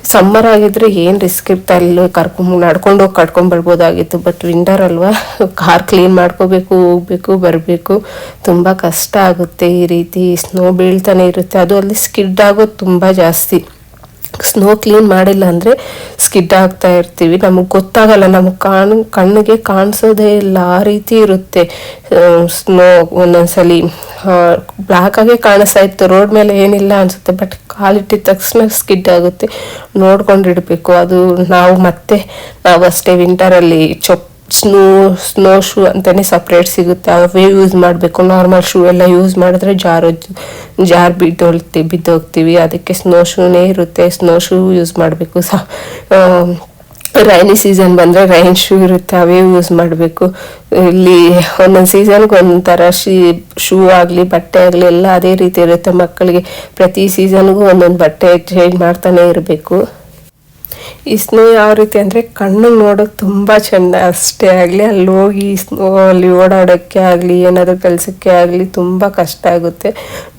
A: ಸಮ್ಮರ್ ಆಗಿದ್ರೆ ಏನು ರಿಸ್ಕ್ ಇರ್ತಾ ಇಲ್ಲ ಕರ್ಕೊಂಡು ನಡ್ಕೊಂಡು ಹೋಗಿ ಕಟ್ಕೊಂಡ್ ಬರ್ಬೋದಾಗಿತ್ತು ಬಟ್ ವಿಂಟರ್ ಅಲ್ವಾ? ಕಾರ್ ಕ್ಲೀನ್ ಮಾಡ್ಕೋಬೇಕು, ಹೋಗ್ಬೇಕು, ಬರಬೇಕು. ತುಂಬ ಕಷ್ಟ ಆಗುತ್ತೆ ಈ ರೀತಿ ಸ್ನೋ ಬೀಳ್ತಾನೆ ಇರುತ್ತೆ. ಅದು ಅಲ್ಲಿ ಸ್ಕಿಡ್ ಆಗೋದು ತುಂಬ ಜಾಸ್ತಿ. ಸ್ನೋ ಕ್ಲೀನ್ ಮಾಡಿಲ್ಲ ಅಂದರೆ ಸ್ಕಿಡ್ ಆಗ್ತಾ ಇರ್ತೀವಿ. ನಮಗೆ ಗೊತ್ತಾಗಲ್ಲ, ನಮಗೆ ಕಾಣ್, ಕಣ್ಣಿಗೆ ಕಾಣಿಸೋದೇ ಇಲ್ಲ. ಆ ರೀತಿ ಇರುತ್ತೆ. ಸ್ನೋ ಒಂದೊಂದ್ಸಲಿ ಆಗೇ ಕಾಣಿಸ್ತಾ ಇತ್ತು. ರೋಡ್ ಮೇಲೆ ಏನಿಲ್ಲ ಅನ್ಸುತ್ತೆ, ಬಟ್ ಕಾಲಿಟ್ಟಿದ ತಕ್ಷಣ ಸ್ಕಿಡ್ ಆಗುತ್ತೆ. ನೋಡ್ಕೊಂಡಿಡ್ಬೇಕು. ಅದು ನಾವು ಮತ್ತೆ, ನಾವು ಅಷ್ಟೇ ವಿಂಟರಲ್ಲಿ ಚೊಪ್ ಸ್ನೋ ಸ್ನೋ ಶೂ ಅಂತಲೇ ಸಪ್ರೇಟ್ ಸಿಗುತ್ತೆ. ಅವೇ ಯೂಸ್ ಮಾಡಬೇಕು. ನಾರ್ಮಲ್ ಶೂ ಎಲ್ಲ ಯೂಸ್ ಮಾಡಿದ್ರೆ ಜಾರೋ, ಜಾರ್ ಬಿದ್ದೋಗ್ತಿ ಬಿದ್ದೋಗ್ತೀವಿ ಅದಕ್ಕೆ ಸ್ನೋ ಶೂನೇ ಇರುತ್ತೆ. ಸ್ನೋ ಶೂ ಯೂಸ್ ಮಾಡಬೇಕು. ಸ ರೈನಿ ಸೀಸನ್ ಬಂದರೆ ರೈನ್ ಶೂ ಇರುತ್ತೆ. ಅವೇ ಯೂಸ್ ಮಾಡಬೇಕು. ಇಲ್ಲಿ ಒಂದೊಂದು ಸೀಸನ್ಗೆ ಒಂಥರ ಶೀ ಶೂ ಆಗಲಿ, ಬಟ್ಟೆ ಆಗಲಿ ಎಲ್ಲ ಅದೇ ರೀತಿ ಇರುತ್ತೆ ಮಕ್ಕಳಿಗೆ. ಪ್ರತಿ ಸೀಸನ್ಗೂ ಒಂದೊಂದು ಬಟ್ಟೆ ಚೇಂಜ್ ಮಾಡ್ತಾನೆ ಇರಬೇಕು. ಈ ಸ್ನೋ ಯಾವ ರೀತಿ ಅಂದರೆ ಕಣ್ಣು ನೋಡೋಕೆ ತುಂಬ ಚೆಂದ ಅಷ್ಟೇ ಆಗಲಿ, ಅಲ್ಲಿ ಹೋಗಿ ಸ್ನೋ, ಅಲ್ಲಿ ಓಡಾಡೋಕ್ಕೆ ಆಗಲಿ, ಏನಾದರೂ ಕೆಲಸಕ್ಕೆ ಆಗಲಿ ತುಂಬ ಕಷ್ಟ ಆಗುತ್ತೆ.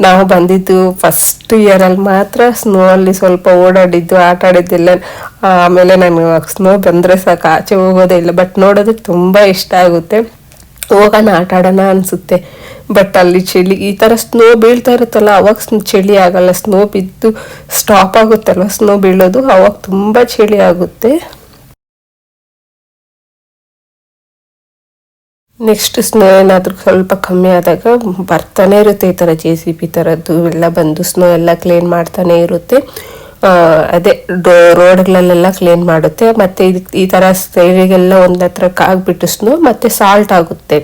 A: ನಾವು ಬಂದಿದ್ದು ಫಸ್ಟ್ ಇಯರಲ್ಲಿ ಮಾತ್ರ ಸ್ನೋ ಅಲ್ಲಿ ಸ್ವಲ್ಪ ಓಡಾಡಿದ್ದು, ಆಟ ಆಡಿದ್ದಿಲ್ಲ. ಆಮೇಲೆ ನಾನು ಸ್ನೋ ಬಂದರೆ ಸಾಕು, ಆಚೆ ಹೋಗೋದೇ ಇಲ್ಲ ಬಟ್ ನೋಡೋದಕ್ಕೆ ತುಂಬ ಇಷ್ಟ ಆಗುತ್ತೆ. ಹೋಗೋಣ ಆಟ ಆಡೋಣ ಅನಿಸುತ್ತೆ. ಬಟ್ ಅಲ್ಲಿ ಚಳಿ, ಈ ಥರ ಸ್ನೋ ಬೀಳ್ತಾ ಇರುತ್ತಲ್ಲ, ಅವಾಗ ಚಳಿ ಆಗಲ್ಲ. ಸ್ನೋ ಬಿದ್ದು ಸ್ಟಾಪ್ ಆಗುತ್ತಲ್ವ ಸ್ನೋ ಬೀಳೋದು? ಅವಾಗ ತುಂಬ ಚಳಿ ಆಗುತ್ತೆ. ನೆಕ್ಸ್ಟ್ ಸ್ನೋ ಏನಾದರೂ ಸ್ವಲ್ಪ ಕಮ್ಮಿ ಆದಾಗ ಬರ್ತಾನೆ ಇರುತ್ತೆ ಈ ಥರ ಜೆ ಸಿ ಬಿ ಥರದ್ದು. ಎಲ್ಲ ಬಂದು ಸ್ನೋ ಎಲ್ಲ ಕ್ಲೀನ್ ಮಾಡ್ತಾನೆ ಇರುತ್ತೆ. ಅದೇ ರೋಡ್ಗಳಲ್ಲೆಲ್ಲ ಕ್ಲೀನ್ ಮಾಡುತ್ತೆ. ಮತ್ತೆ ಈ ಥರ ಸೈಡಿಗೆಲ್ಲ ಒಂದು ಹತ್ರ ಆಗ್ಬಿಟ್ಟು ಸ್ನೋ ಮತ್ತೆ ಸಾಲ್ಟ್ ಆಗುತ್ತೆ.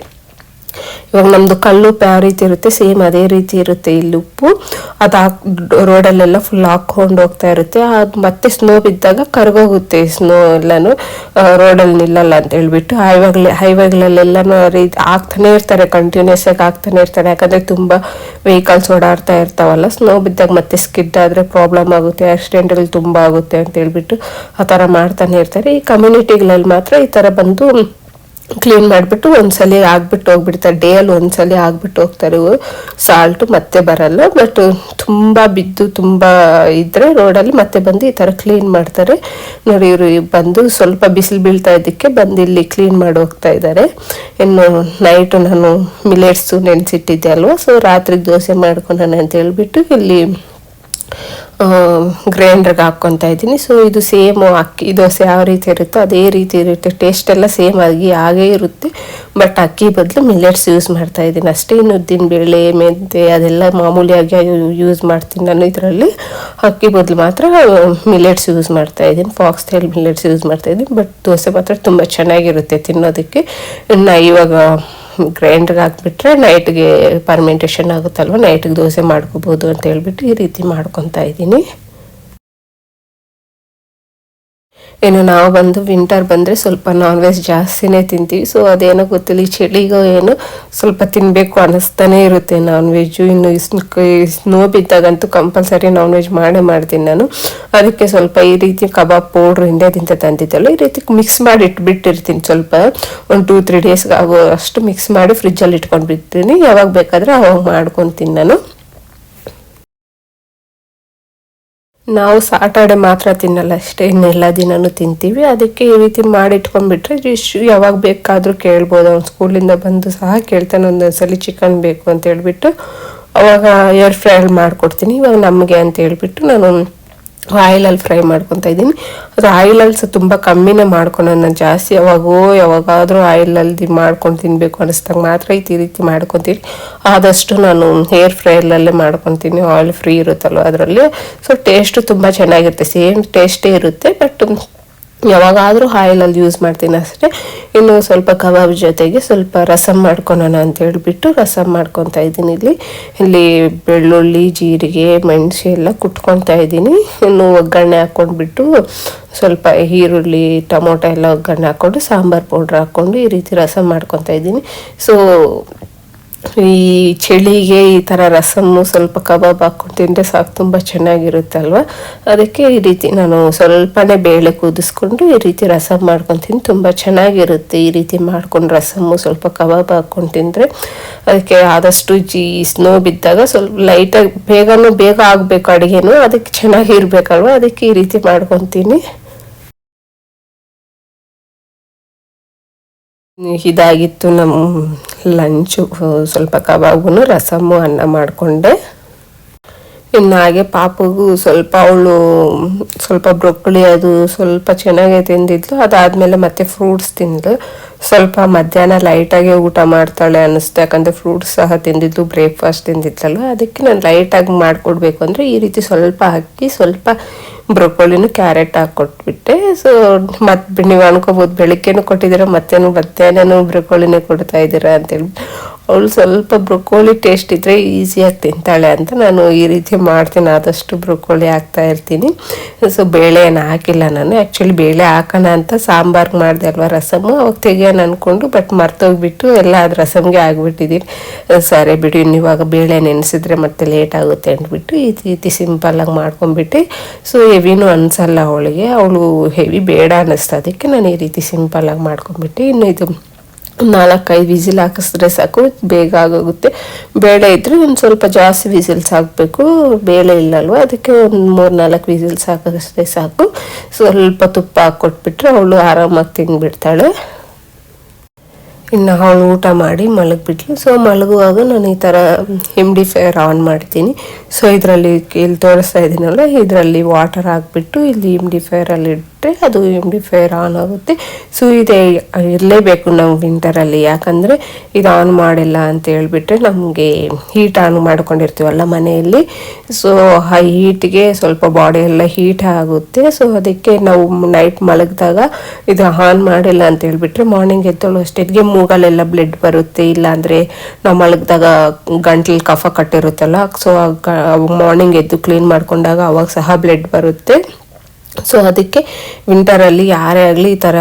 A: ಇವಾಗ ನಮ್ದು ಕಲ್ಲುಪ್ಪು ಯಾವ ರೀತಿ ಇರುತ್ತೆ, ಸೇಮ್ ಅದೇ ರೀತಿ ಇರುತ್ತೆ ಇಲ್ಲಿ ಉಪ್ಪು ಅದು ಹಾಕ್ ರೋಡಲ್ಲೆಲ್ಲ ಫುಲ್ ಹಾಕೊಂಡು ಹೋಗ್ತಾ ಇರುತ್ತೆ. ಅದು ಮತ್ತೆ ಸ್ನೋ ಬಿದ್ದಾಗ ಕರ್ಗೋಗುತ್ತೆ ಸ್ನೋ ಎಲ್ಲಾನು. ರೋಡಲ್ಲಿ ನಿಲ್ಲಲ್ಲ ಅಂತ ಹೇಳ್ಬಿಟ್ಟು ಹೈವೇಗ್ಲೆ ಹೈವೇಗಳಲ್ಲೆಲ್ಲನೂ ರೀತಿ ಆಗ್ತಾನೆ ಇರ್ತಾರೆ ಕಂಟಿನ್ಯೂಸ್ ಆಗಿ ಆಗ್ತಾನೆ ಇರ್ತಾರೆ. ಯಾಕಂದ್ರೆ ತುಂಬ ವೆಹಿಕಲ್ಸ್ ಓಡಾಡ್ತಾ ಇರ್ತಾವಲ್ಲ ಸ್ನೋ ಬಿದ್ದಾಗ ಮತ್ತೆ ಸ್ಕಿಡ್ ಆದ್ರೆ ಪ್ರಾಬ್ಲಮ್ ಆಗುತ್ತೆ ಆಕ್ಸಿಡೆಂಟ್ಗಳು ತುಂಬಾ ಆಗುತ್ತೆ ಅಂತ ಹೇಳ್ಬಿಟ್ಟು ಆ ಥರ ಮಾಡ್ತಾನೆ ಇರ್ತಾರೆ. ಈ ಕಮ್ಯುನಿಟಿಗಳಲ್ಲಿ ಮಾತ್ರ ಈ ಥರ ಬಂದು ಕ್ಲೀನ್ ಮಾಡಿಬಿಟ್ಟು ಒಂದ್ಸಲಿ ಆಗ್ಬಿಟ್ಟು ಹೋಗ್ಬಿಡ್ತಾರೆ ಡೇ ಅಲ್ಲಿ ಒಂದ್ಸಲಿ ಆಗ್ಬಿಟ್ಟು ಹೋಗ್ತಾರೆ ಇವು ಸಾಲ್ಟ್ ಮತ್ತೆ ಬರಲ್ಲ ಬಟ್ ತುಂಬ ಬಿದ್ದು ತುಂಬ ಇದ್ರೆ ರೋಡಲ್ಲಿ ಮತ್ತೆ ಬಂದು ಈ ಥರ ಕ್ಲೀನ್ ಮಾಡ್ತಾರೆ. ನೋಡಿ ಇವರು ಬಂದು ಸ್ವಲ್ಪ ಬಿಸಿಲು ಬೀಳ್ತಾ ಇದ್ದಕ್ಕೆ ಬಂದು ಇಲ್ಲಿ ಕ್ಲೀನ್ ಮಾಡಿ ಹೋಗ್ತಾ ಇದ್ದಾರೆ. ಇನ್ನು ನೈಟು ನಾನು ಮಿಲೆಟ್ಸು ನೆನೆಸಿಟ್ಟಿದ್ದೆ ಅಲ್ವಾ ಸೊ ರಾತ್ರಿ ದೋಸೆ ಮಾಡ್ಕೊಂಡಾನೆ ಅಂತ ಹೇಳ್ಬಿಟ್ಟು ಇಲ್ಲಿ ಗ್ರೈಂಡ್ರಿಗೆ ಹಾಕ್ಕೊತಾ ಇದ್ದೀನಿ. ಸೊ ಇದು ಸೇಮ್ ಅಕ್ಕಿ ದೋಸೆ ಯಾವ ರೀತಿ ಇರುತ್ತೋ ಅದೇ ರೀತಿ ಇರುತ್ತೆ. ಟೇಸ್ಟ್ ಎಲ್ಲ ಸೇಮ್ ಆಗಿ ಹಾಗೇ ಇರುತ್ತೆ. ಬಟ್ ಅಕ್ಕಿ ಬದಲು ಮಿಲೆಟ್ಸ್ ಯೂಸ್ ಮಾಡ್ತಾ ಇದ್ದೀನಿ. ಅಷ್ಟೇ ಉದ್ದಿನ ಬೇಳೆ ಮೆಂತೆ ಅದೆಲ್ಲ ಮಾಮೂಲಿಯಾಗಿ ಯೂಸ್ ಮಾಡ್ತೀನಿ ನಾನು ಇದರಲ್ಲಿ. ಅಕ್ಕಿ ಬದಲು ಮಾತ್ರ ಮಿಲೆಟ್ಸ್ ಯೂಸ್ ಮಾಡ್ತಾ ಇದ್ದೀನಿ. ಫಾಕ್ಸ್ ಟೈಲ್ ಮಿಲೆಟ್ಸ್ ಯೂಸ್ ಮಾಡ್ತಾ ಇದ್ದೀನಿ. ಬಟ್ ದೋಸೆ ಮಾತ್ರ ತುಂಬ ಚೆನ್ನಾಗಿರುತ್ತೆ ತಿನ್ನೋದಕ್ಕೆ. ಇನ್ನು ಇವಾಗ ಗ್ರೈಂಡ್ರಿಗೆ ಹಾಕ್ಬಿಟ್ರೆ ನೈಟ್ಗೆ ಪರ್ಮೆಂಟೇಷನ್ ಆಗುತ್ತಲ್ವ? ನೈಟ್ಗೆ ದೋಸೆ ಮಾಡ್ಕೋಬೋದು ಅಂತ ಹೇಳ್ಬಿಟ್ಟು ಈ ರೀತಿ ಮಾಡ್ಕೊತಾ ಇದ್ದೀನಿ. ಇನ್ನು ನಾವು ಬಂದು ವಿಂಟರ್ ಬಂದರೆ ಸ್ವಲ್ಪ ನಾನ್ ವೆಜ್ ಜಾಸ್ತಿನೇ ತಿಂತೀವಿ. ಸೊ ಅದೇನೋ ಗೊತ್ತಿಲ್ಲ, ಈ ಚಳಿಗೋ ಏನು ಸ್ವಲ್ಪ ತಿನ್ನಬೇಕು ಅನ್ನಿಸ್ತಾನೆ ಇರುತ್ತೆ ನಾನ್ ವೆಜ್ಜು ಇನ್ನು ಸ್ನೋ ಬಿದ್ದಾಗಂತೂ ಕಂಪಲ್ಸರಿ ನಾನ್ ವೆಜ್ ಮಾಡೇ ಮಾಡ್ತೀನಿ ನಾನು. ಅದಕ್ಕೆ ಸ್ವಲ್ಪ ಈ ರೀತಿ ಕಬಾಬ್ ಪೌಡ್ರ್ ಇಂಡಿಯಾದಿಂದ ತಂದಿದ್ದಲ್ಲ ಈ ರೀತಿ ಮಿಕ್ಸ್ ಮಾಡಿ ಇಟ್ಬಿಟ್ಟಿರ್ತೀನಿ ಸ್ವಲ್ಪ. ಒಂದು ಟೂ ತ್ರೀ ಡೇಸ್ಗೆ ಆಗೋ ಅಷ್ಟು ಮಿಕ್ಸ್ ಮಾಡಿ ಫ್ರಿಜ್ಜಲ್ಲಿ ಇಟ್ಕೊಂಡು ಬಿಡ್ತೀನಿ ಯಾವಾಗ ಬೇಕಾದರೆ ಅವಾಗ ಮಾಡ್ಕೊತೀನಿ ನಾನು. ನಾವು ಸಾಟರ್ಡೆ ಮಾತ್ರ ತಿನ್ನಲ್ಲ ಅಷ್ಟೇ ಇನ್ನೆಲ್ಲ ದಿನಾನು ತಿಂತೀವಿ. ಅದಕ್ಕೆ ಈ ರೀತಿ ಮಾಡಿ ಇಟ್ಕೊಂಡ್ಬಿಟ್ರೆ ಇಶ್ ಯಾವಾಗ ಬೇಕಾದರೂ ಕೇಳ್ಬೋದು. ಅವ್ನು ಸ್ಕೂಲಿಂದ ಬಂದು ಸಹ ಕೇಳ್ತಾನೆ, ಒಂದೊಂದ್ಸಲಿ ಚಿಕನ್ ಬೇಕು ಅಂತ ಹೇಳ್ಬಿಟ್ಟು ಅವಾಗ ಏರ್ ಫ್ರೈ ಮಾಡಿಕೊಡ್ತೀನಿ. ಇವಾಗ ನಮಗೆ ಅಂತ ಹೇಳ್ಬಿಟ್ಟು ನಾನು ಆಯಿಲಲ್ಲಿ ಫ್ರೈ ಮಾಡ್ಕೊತಾ ಇದ್ದೀನಿ. ಅದು ಆಯಿಲಲ್ಲಿ ಸಹ ತುಂಬ ಕಮ್ಮಿನೇ ಮಾಡ್ಕೊಳ್ಳೋಣ ನಾನು ಜಾಸ್ತಿ ಯಾವಾಗೋ ಯಾವಾಗಾದರೂ ಆಯಿಲಲ್ಲಿ ಮಾಡ್ಕೊಂಡು ತಿನ್ನಬೇಕು ಅನಿಸ್ದಾಗ ಮಾತ್ರ ಈ ರೀತಿ ಮಾಡ್ಕೊತೀನಿ. ಆದಷ್ಟು ನಾನು ಹೇರ್ ಫ್ರೈಲಲ್ಲೇ ಮಾಡ್ಕೊತೀನಿ. ಆಯಿಲ್ ಫ್ರೀ ಇರುತ್ತಲ್ವ ಅದರಲ್ಲಿ. ಸೊ ಟೇಸ್ಟು ತುಂಬ ಚೆನ್ನಾಗಿರುತ್ತೆ. ಸೇಮ್ ಟೇಸ್ಟೇ ಇರುತ್ತೆ ಬಟ್ ಯಾವಾಗಾದರೂ ಆಯಿಲಲ್ಲಿ ಯೂಸ್ ಮಾಡ್ತೀನಿ ಅಷ್ಟೇ. ಇನ್ನು ಸ್ವಲ್ಪ ಕಬಾಬ್ ಜೊತೆಗೆ ಸ್ವಲ್ಪ ರಸಮ್ ಮಾಡ್ಕೊಳೋಣ ಅಂತ ಹೇಳಿಬಿಟ್ಟು ರಸಮ್ ಮಾಡ್ಕೊತಾ ಇದ್ದೀನಿ ಇಲ್ಲಿ. ಇಲ್ಲಿ ಬೆಳ್ಳುಳ್ಳಿ, ಜೀರಿಗೆ, ಮೆಣಸು ಎಲ್ಲ ಕುಟ್ಕೊತಾ ಇದ್ದೀನಿ. ಇನ್ನು ಒಗ್ಗರಣೆ ಹಾಕ್ಕೊಂಡ್ಬಿಟ್ಟು ಸ್ವಲ್ಪ ಈರುಳ್ಳಿ, ಟೊಮೊಟೊ ಎಲ್ಲ ಒಗ್ಗರಣೆ ಹಾಕ್ಕೊಂಡು ಸಾಂಬಾರು ಪೌಡ್ರ್ ಹಾಕ್ಕೊಂಡು ಈ ರೀತಿ ರಸಮ್ ಮಾಡ್ಕೊತಾ ಇದ್ದೀನಿ. ಸೊ ಈ ಚಳಿಗೆ ಈ ಥರ ರಸಮ್ಮು ಸ್ವಲ್ಪ ಕಬಾಬ್ ಹಾಕ್ಕೊಂಡು ತಿಂದರೆ ಸಾಕು, ತುಂಬ ಚೆನ್ನಾಗಿರುತ್ತಲ್ವ ಅದಕ್ಕೆ ಈ ರೀತಿ ನಾನು ಸ್ವಲ್ಪನೇ ಬೇಳೆ ಕುದಿಸ್ಕೊಂಡು ಈ ರೀತಿ ರಸಮ್ ಮಾಡ್ಕೊತೀನಿ ತುಂಬ ಚೆನ್ನಾಗಿರುತ್ತೆ. ಈ ರೀತಿ ಮಾಡ್ಕೊಂಡು ರಸಮ್ಮು ಸ್ವಲ್ಪ ಕಬಾಬ್ ಹಾಕ್ಕೊಂಡು ತಿಂದರೆ ಅದಕ್ಕೆ ಆದಷ್ಟು ಜೀ ಸ್ನೋ ಬಿದ್ದಾಗ ಸ್ವಲ್ಪ ಲೈಟಾಗಿ ಬೇಗನೂ ಬೇಗ ಆಗಬೇಕು ಅಡುಗೆನೂ, ಅದಕ್ಕೆ ಚೆನ್ನಾಗಿರ್ಬೇಕಲ್ವ? ಅದಕ್ಕೆ ಈ ರೀತಿ ಮಾಡ್ಕೊತೀನಿ ಇದಾಗಿತ್ತು ನಮ್ಮ ಲಂಚು, ಸ್ವಲ್ಪ ಕಬಾಬು ರಸಮ್ಮು ಅನ್ನ ಮಾಡಿಕೊಂಡೆ. ಇನ್ನು ಹಾಗೆ ಪಾಪಗೂ ಸ್ವಲ್ಪ ಅವಳು ಸ್ವಲ್ಪ ಬ್ರೊಕ್ಕಳಿ ಅದು ಸ್ವಲ್ಪ ಚೆನ್ನಾಗೇ ತಿಂದಿದ್ಲು. ಅದಾದಮೇಲೆ ಮತ್ತೆ ಫ್ರೂಟ್ಸ್ ತಿಂದಳು ಸ್ವಲ್ಪ ಮಧ್ಯಾಹ್ನ ಲೈಟಾಗೆ ಊಟ ಮಾಡ್ತಾಳೆ ಅನ್ನಿಸ್ತು ಯಾಕಂದರೆ ಫ್ರೂಟ್ಸ್ ಸಹ ತಿಂದಿದ್ದು, ಬ್ರೇಕ್ಫಾಸ್ಟ್ ತಿಂದಿದ್ದಲ್ಲ, ಅದಕ್ಕೆ ನಾನು ಲೈಟಾಗಿ ಮಾಡಿಕೊಡ್ಬೇಕು. ಅಂದರೆ ಈ ರೀತಿ ಸ್ವಲ್ಪ ಹಾಕಿ ಸ್ವಲ್ಪ ಬ್ರೊಕೋಲಿನೂ ಕ್ಯಾರೆಟ್ ಹಾಕ್ಕೊಟ್ಬಿಟ್ಟೆ ಸೊ ಮತ್ತೆ ನೀವು ಅನ್ಕೋಬೋದು, ಬೆಳಿಗ್ಗೆನೂ ಕೊಟ್ಟಿದ್ದೀರಾ ಮತ್ತೇನು ಮಧ್ಯಾಹ್ನನೂ ಬ್ರೊಕೊಲಿನೇ ಕೊಡ್ತಾ ಇದ್ದೀರಾ ಅಂತೇಳಿ ಅವಳು ಸ್ವಲ್ಪ ಬ್ರೊಕೋಲಿ ಟೇಸ್ಟ್ ಇದ್ದರೆ ಈಸಿಯಾಗಿ ತಿಂತಾಳೆ ಅಂತ ನಾನು ಈ ರೀತಿ ಮಾಡ್ತೀನಿ. ಆದಷ್ಟು ಬ್ರೊಕೋಲಿ ಹಾಕ್ತಾ ಇರ್ತೀನಿ. ಸೊ ಬೇಳೆ ಹಾಕಿಲ್ಲ ನಾನು. ಆ್ಯಕ್ಚುಲಿ ಬೇಳೆ ಹಾಕೋಣ ಅಂತ ಸಾಂಬಾರು ಮಾಡಿದೆ ಅಲ್ವಾ ರಸಮ್ಮು ಅವಾಗ ತೆಗಿಯೋಣ ಅಂದ್ಕೊಂಡು ಬಟ್ ಮರ್ತೋಗ್ಬಿಟ್ಟು ಎಲ್ಲ ಅದು ರಸಮ್ಗೆ ಆಗಿಬಿಟ್ಟಿದ್ದೀನಿ ಸರಿ ಬಿಡಿ ಇವಾಗ ಬೇಳೆ ನೆನೆಸಿದ್ರೆ ಮತ್ತೆ ಲೇಟ್ ಆಗುತ್ತೆ ಅಂದ್ಬಿಟ್ಟು ಈ ರೀತಿ ಸಿಂಪಲ್ಲಾಗಿ ಮಾಡ್ಕೊಂಬಿಟ್ಟೆ ಸೊ ಹೆವಿನೂ ಅನಿಸಲ್ಲ ಅವಳಿಗೆ. ಅವಳು ಹೆವಿ ಬೇಡ ಅನ್ನಿಸ್ತು. ಅದಕ್ಕೆ ನಾನು ಈ ರೀತಿ ಸಿಂಪಲ್ಲಾಗಿ ಮಾಡ್ಕೊಂಬಿಟ್ಟೆ ಇನ್ನು ಇದು ನಾಲ್ಕೈದು ವಿಸಿಲ್ ಹಾಕಿಸಿದ್ರೆ ಸಾಕು, ಬೇಗ ಆಗೋಗುತ್ತೆ. ಬೇಳೆ ಇದ್ದರೆ ಒಂದು ಸ್ವಲ್ಪ ಜಾಸ್ತಿ ವಿಸಿಲ್ಸ್ ಹಾಕಬೇಕು. ಬೇಳೆ ಇಲ್ಲಲ್ವ, ಅದಕ್ಕೆ ಒಂದು ಮೂರು ನಾಲ್ಕು ವಿಸಿಲ್ಸ್ ಹಾಕಿಸಿದ್ರೆ ಸಾಕು. ಸ್ವಲ್ಪ ತುಪ್ಪ ಹಾಕ್ಕೊಟ್ಬಿಟ್ರೆ ಅವಳು ಆರಾಮಾಗಿ ತಿಂದ್ಬಿಡ್ತಾಳೆ. ಇನ್ನು ಅವಳು ಊಟ ಮಾಡಿ ಮಲಗಿಬಿಟ್ಲು. ಸೊ ಮಲಗುವಾಗ ನಾನು ಈ ಥರ ಹಿಮ್ಡಿಫೈರ್ ಆನ್ ಮಾಡ್ತೀನಿ. ಸೊ ಇದರಲ್ಲಿ ಇಲ್ಲಿ ತೋರಿಸ್ತಾ ಇದ್ದೀನಲ್ಲ, ಇದರಲ್ಲಿ ವಾಟರ್ ಹಾಕ್ಬಿಟ್ಟು ಇಲ್ಲಿ ಫೇರಲ್ಲಿ ಇಟ್ಟರೆ ಅದು ಫೇರ್ ಆನ್ ಆಗುತ್ತೆ. ಸೊ ಇದೆ ಇರಲೇಬೇಕು ನಾವು ವಿಂಟರಲ್ಲಿ ಯಾಕಂದರೆ ಇದು ಆನ್ ಮಾಡಿಲ್ಲ ಅಂತ ಹೇಳಿಬಿಟ್ರೆ ನಮಗೆ ಹೀಟ್ ಆನ್ ಮಾಡ್ಕೊಂಡಿರ್ತೀವಲ್ಲ ಮನೆಯಲ್ಲಿ. ಸೊ ಆ ಹೀಟ್ಗೆ ಸ್ವಲ್ಪ ಬಾಡಿ ಎಲ್ಲ ಹೀಟ್ ಆಗುತ್ತೆ. ಸೊ ಅದಕ್ಕೆ ನಾವು ನೈಟ್ ಮಲಗಿದಾಗ ಇದು ಆನ್ ಮಾಡಿಲ್ಲ ಅಂತ ಹೇಳಿಬಿಟ್ರೆ ಮಾರ್ನಿಂಗ್ ಎದ್ದಳು ಅಷ್ಟೊತ್ತಿಗೆ ಮೂಗಲೆಲ್ಲ ಬ್ಲಡ್ ಬರುತ್ತೆ. ಇಲ್ಲಾಂದರೆ ನಾವು ಮಲಗಿದಾಗ ಗಂಟ್ಲು ಕಫ ಕಟ್ಟಿರುತ್ತಲ್ಲ. ಸೊ ಮಾರ್ನಿಂಗ್ ಎದ್ದು ಕ್ಲೀನ್ ಮಾಡ್ಕೊಂಡಾಗ ಅವಾಗ ಸಹ ಬ್ಲಡ್ ಬರುತ್ತೆ. ಸೊ ಅದಕ್ಕೆ ವಿಂಟರಲ್ಲಿ ಯಾರೇ ಆಗಲಿ ಈ ಥರ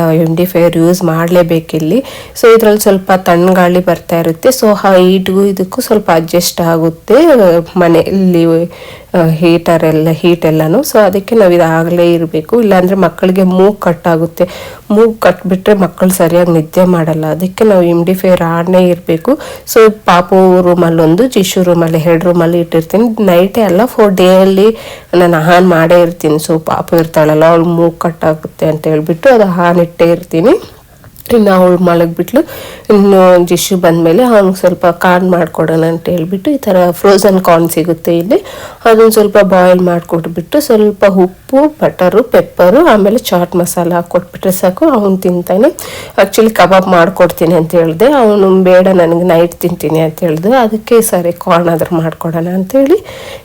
A: ಫೇರ್ ಯೂಸ್ ಮಾಡಲೇಬೇಕಿಲ್ಲಿ. ಸೊ ಇದರಲ್ಲಿ ಸ್ವಲ್ಪ ತಣ್ಣಗಾಳಿ ಬರ್ತಾ ಇರುತ್ತೆ. ಸೊ ಹೀಟ್ಗೂ ಇದಕ್ಕೂ ಸ್ವಲ್ಪ ಅಡ್ಜಸ್ಟ್ ಆಗುತ್ತೆ, ಮನೆಯಲ್ಲಿ ಹೀಟರ್ ಎಲ್ಲ ಹೀಟ್ ಎಲ್ಲನೂ. ಸೊ ಅದಕ್ಕೆ ನಾವು ಇದಾಗಲೇ ಇರಬೇಕು. ಇಲ್ಲಾಂದರೆ ಮಕ್ಕಳಿಗೆ ಮೂಗು ಕಟ್ಟಾಗುತ್ತೆ ಮೂಗು ಕಟ್ಬಿಟ್ರೆ ಮಕ್ಕಳು ಸರಿಯಾಗಿ ನಿದ್ದೆ ಮಾಡಲ್ಲ. ಅದಕ್ಕೆ ನಾವು ಇಮ್ಡಿಫೇರ್ ಆಡನೇ ಇರಬೇಕು. ಸೊ ಪಾಪು ರೂಮಲ್ಲೊಂದು ಜಿಶು ರೂಮಲ್ಲಿ ಎರಡು ರೂಮಲ್ಲಿ ಇಟ್ಟಿರ್ತೀನಿ. ನೈಟೇ ಅಲ್ಲ ಫೋರ್ ಡೇಯಲ್ಲಿ ನಾನು ಆನ್ ಮಾಡೇ ಇರ್ತೀನಿ. ಸೊ ಪಾಪು ಇರ್ತಾಳಲ್ಲ, ಅವಳು ಮೂಗು ಕಟ್ಟಾಗುತ್ತೆ ಅಂತ ಹೇಳ್ಬಿಟ್ಟು ಅದು ಹಾನ್ ಇಟ್ಟೇ ಇರ್ತೀನಿ. ಇನ್ನು ಅವಳು ಮಲಗಿಬಿಟ್ಲು ಇನ್ನು ಜಿಶು ಬಂದಮೇಲೆ ಅವ್ನಿಗೆ ಸ್ವಲ್ಪ ಕಾರ್ನ್ ಮಾಡಿಕೊಡೋಣ ಅಂತ ಹೇಳಿಬಿಟ್ಟು ಈ ಥರ ಫ್ರೋಝನ್ ಕಾರ್ನ್ ಸಿಗುತ್ತೆ ಇಲ್ಲಿ. ಅದನ್ನು ಸ್ವಲ್ಪ ಬಾಯ್ಲ್ ಮಾಡಿಕೊಟ್ಬಿಟ್ಟು ಸ್ವಲ್ಪ ಉಪ್ಪು ಬಟರು ಪೆಪ್ಪರು ಆಮೇಲೆ ಚಾಟ್ ಮಸಾಲ ಹಾಕ್ಕೊಟ್ಬಿಟ್ರೆ ಸಾಕು. ಅವ್ನು ತಿಂತಾನೆ. ಆ್ಯಕ್ಚುಲಿ ಕಬಾಬ್ ಮಾಡಿಕೊಡ್ತೀನಿ ಅಂತ ಹೇಳಿದೆ. ಅವನು ಬೇಡ, ನನಗೆ ನೈಟ್ ತಿಂತೀನಿ ಅಂತ ಹೇಳ್ದು. ಅದಕ್ಕೆ ಸರಿ ಕಾರ್ನ್ ಆದರೂ ಮಾಡಿಕೊಡೋಣ ಅಂತೇಳಿ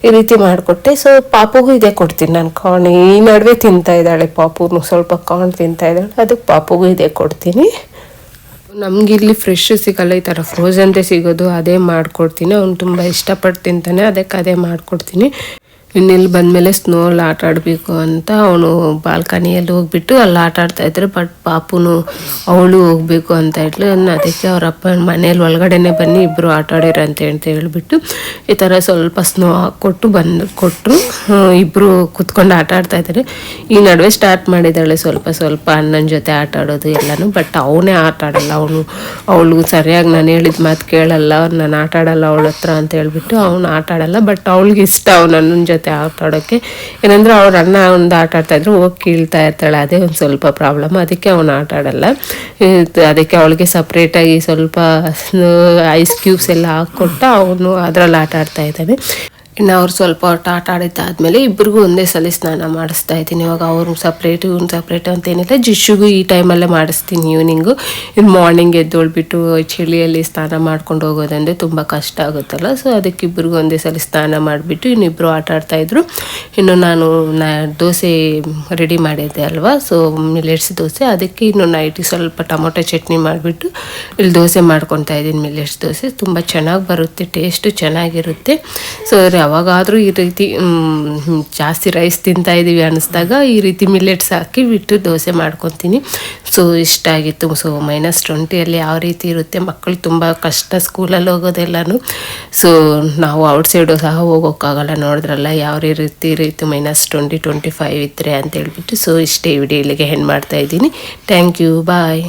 A: ಈ ರೀತಿ ಮಾಡಿಕೊಟ್ಟೆ. ಸೊ ಪಾಪುಗೂ ಇದೇ ಕೊಡ್ತೀನಿ ನಾನು ಕಾರ್ನ್ ಈ ನಡುವೆ ತಿಂತಾ ಇದ್ದಾಳೆ ಪಾಪುನು. ಸ್ವಲ್ಪ ಕಾರ್ನ್ ತಿಂತಾ ಇದ್ದಾಳೆ. ಅದಕ್ಕೆ ಪಾಪುಗೂ ಇದೇ ಕೊಡ್ತೀನಿ. ನಮ್ಗೆ ಇಲ್ಲಿ ಫ್ರೆಶ್ ಸಿಗಲ್ಲ ಈ ಥರ ಫ್ರೋಝನ್ದೇ ಸಿಗೋದು, ಅದೇ ಮಾಡ್ಕೊಡ್ತೀನಿ. ಅವ್ನು ತುಂಬ ಇಷ್ಟಪಟ್ಟು ತಿಂತಾನೆ ಅದಕ್ಕೆ ಅದೇ ಮಾಡ್ಕೊಡ್ತೀನಿ. ಇನ್ನೆಲ್ಲಿ ಬಂದಮೇಲೆ ಸ್ನೋಲ್ಲಿ ಆಟ ಆಡಬೇಕು ಅಂತ ಅವನು ಬಾಲ್ಕನಿಯಲ್ಲಿ ಹೋಗ್ಬಿಟ್ಟು ಅಲ್ಲಿ ಆಟ ಆಡ್ತಾ ಬಟ್ ಪಾಪುನು ಅವಳು ಹೋಗ್ಬೇಕು ಅಂತ ಇಟ್ಲು ಅದಕ್ಕೆ ಅವ್ರ ಅಪ್ಪ ಮನೇಲಿ ಒಳಗಡೆನೆ ಬನ್ನಿ ಇಬ್ಬರು ಆಟ ಆಡಿರ ಅಂತ ಹೇಳ್ಬಿಟ್ಟು ಈ ಥರ ಸ್ವಲ್ಪ ಸ್ನೋ ಹಾಕ್ಕೊಟ್ಟು ಬಂದು ಕೊಟ್ಟರು ಇಬ್ಬರು ಕುತ್ಕೊಂಡು ಆಟ ಆಡ್ತಾ ಇದ್ದಾರೆ. ಈ ನಡುವೆ ಸ್ಟಾರ್ಟ್ ಮಾಡಿದ್ದಾಳೆ ಸ್ವಲ್ಪ ಸ್ವಲ್ಪ ಅಣ್ಣನ ಜೊತೆ ಆಟ ಆಡೋದು ಎಲ್ಲನೂ ಬಟ್ ಅವನೇ ಆಟ ಆಡಲ್ಲ. ಅವನು, ಅವಳು ಸರಿಯಾಗಿ ನಾನು ಹೇಳಿದ ಮಾತು ಕೇಳಲ್ಲ, ನಾನು ಆಟ ಆಡಲ್ಲ ಅವಳ ಹತ್ರ ಅಂತ ಹೇಳ್ಬಿಟ್ಟು ಅವನು ಆಟ ಆಡಲ್ಲ ಬಟ್ ಅವಳಿಗೆ ಇಷ್ಟ ಅವನು ಅಣ್ಣನ ಜೊತೆ ಆಟ ಆಡೋಕ್ಕೆ ಏನಂದ್ರೆ ಅವ್ರ ಅಣ್ಣ ಒಂದು ಆಟ ಆಡ್ತಾ ಇದ್ರು, ಹೋಗಿ ಕೀಳ್ತಾ ಇರ್ತಾಳೆ. ಅದೇ ಒಂದು ಸ್ವಲ್ಪ ಪ್ರಾಬ್ಲಮ್ ಅದಕ್ಕೆ ಅವನು ಆಟ ಆಡಲ್ಲ. ಅದಕ್ಕೆ ಅವಳಿಗೆ ಸಪ್ರೇಟಾಗಿ ಸ್ವಲ್ಪ ಐಸ್ ಕ್ಯೂಬ್ಸ್ ಎಲ್ಲ ಹಾಕ್ಕೊಟ್ಟು ಅವನು ಅದರಲ್ಲಿ ಆಟ ಆಡ್ತಾ ಇದ್ದಾನೆ. ಇನ್ನು ಅವ್ರು ಸ್ವಲ್ಪ ಅವ್ರು ಆಟ ಆಡಿದ್ದಾದ್ಮೇಲೆ ಇಬ್ಬರಿಗೂ ಒಂದೇ ಸಲ ಸ್ನಾನ ಮಾಡಿಸ್ತಾ ಇದ್ದೀನಿ. ಇವಾಗ ಅವ್ರು ಸಪ್ರೇಟ್ ಇವ್ನ ಸಪ್ರೇಟ್ ಅಂತ ಏನಿಲ್ಲ. ಜಿಶುಗೂ ಈ ಟೈಮಲ್ಲೇ ಮಾಡಿಸ್ತೀನಿ ಈವ್ನಿಂಗು ಇನ್ನು ಮಾರ್ನಿಂಗ್ ಎದ್ದೊಳ್ಬಿಟ್ಟು ಚಳಿಯಲ್ಲಿ ಸ್ನಾನ ಮಾಡ್ಕೊಂಡು ಹೋಗೋದಂದ್ರೆ ತುಂಬ ಕಷ್ಟ ಆಗುತ್ತಲ್ಲ. ಸೊ ಅದಕ್ಕೆ ಇಬ್ಬರಿಗೂ ಒಂದೇ ಸಲ ಸ್ನಾನ ಮಾಡಿಬಿಟ್ಟು ಇನ್ನಿಬ್ಬರು ಆಟ ಆಡ್ತಾಯಿದ್ರು ಇನ್ನು ನಾನು ನಾ, ದೋಸೆ ರೆಡಿ ಮಾಡಿದ್ದೆ ಅಲ್ವಾ? So millets dosa. ಅದಕ್ಕೆ ಇನ್ನು ನೈಟಿ ಸ್ವಲ್ಪ ಟೊಮೊಟೊ ಚಟ್ನಿ ಮಾಡಿಬಿಟ್ಟು ಇಲ್ಲಿ ದೋಸೆ ಮಾಡ್ಕೊತಾ ಇದ್ದೀನಿ ಮಿಲೆಟ್ಸ್ ದೋಸೆ. ತುಂಬ ಚೆನ್ನಾಗಿ ಬರುತ್ತೆ ಟೇಸ್ಟು ಚೆನ್ನಾಗಿರುತ್ತೆ. ಸೊ ಯಾವಾಗಾದರೂ ಈ ರೀತಿ ಜಾಸ್ತಿ ರೈಸ್ ತಿಂತಾ ಇದ್ದೀವಿ ಅನ್ನಿಸ್ದಾಗ ಈ ರೀತಿ ಮಿಲೆಟ್ಸ್ ಹಾಕಿ ಬಿಟ್ಟು ದೋಸೆ ಮಾಡ್ಕೊತೀನಿ. ಸೊ ಇಷ್ಟ ಆಗಿತ್ತು. ಸೊ ಮೈನಸ್ ಟ್ವೆಂಟಿಯಲ್ಲಿ ಯಾವ ರೀತಿ ಇರುತ್ತೆ, ಮಕ್ಕಳು ತುಂಬ ಕಷ್ಟ ಸ್ಕೂಲಲ್ಲಿ ಹೋಗೋದೆಲ್ಲನೂ. ಸೊ ನಾವು ಔಟ್ಸೈಡು ಸಹ ಹೋಗೋಕ್ಕಾಗಲ್ಲ ನೋಡಿದ್ರಲ್ಲ, ಯಾವ ರೀತಿ ರೀತಿ ಮೈನಸ್ ಟ್ವೆಂಟಿ ಟ್ವೆಂಟಿ ಫೈವ್ ಇದ್ದರೆ ಅಂತ ಹೇಳ್ಬಿಟ್ಟು. ಸೊ ಇಷ್ಟೇ ವಿಡಿಯೋ ಇಲ್ಲಿಗೆ ಹೆಣ್ಣು ಮಾಡ್ತಾಯಿದ್ದೀನಿ ಥ್ಯಾಂಕ್ ಯು ಬಾಯ್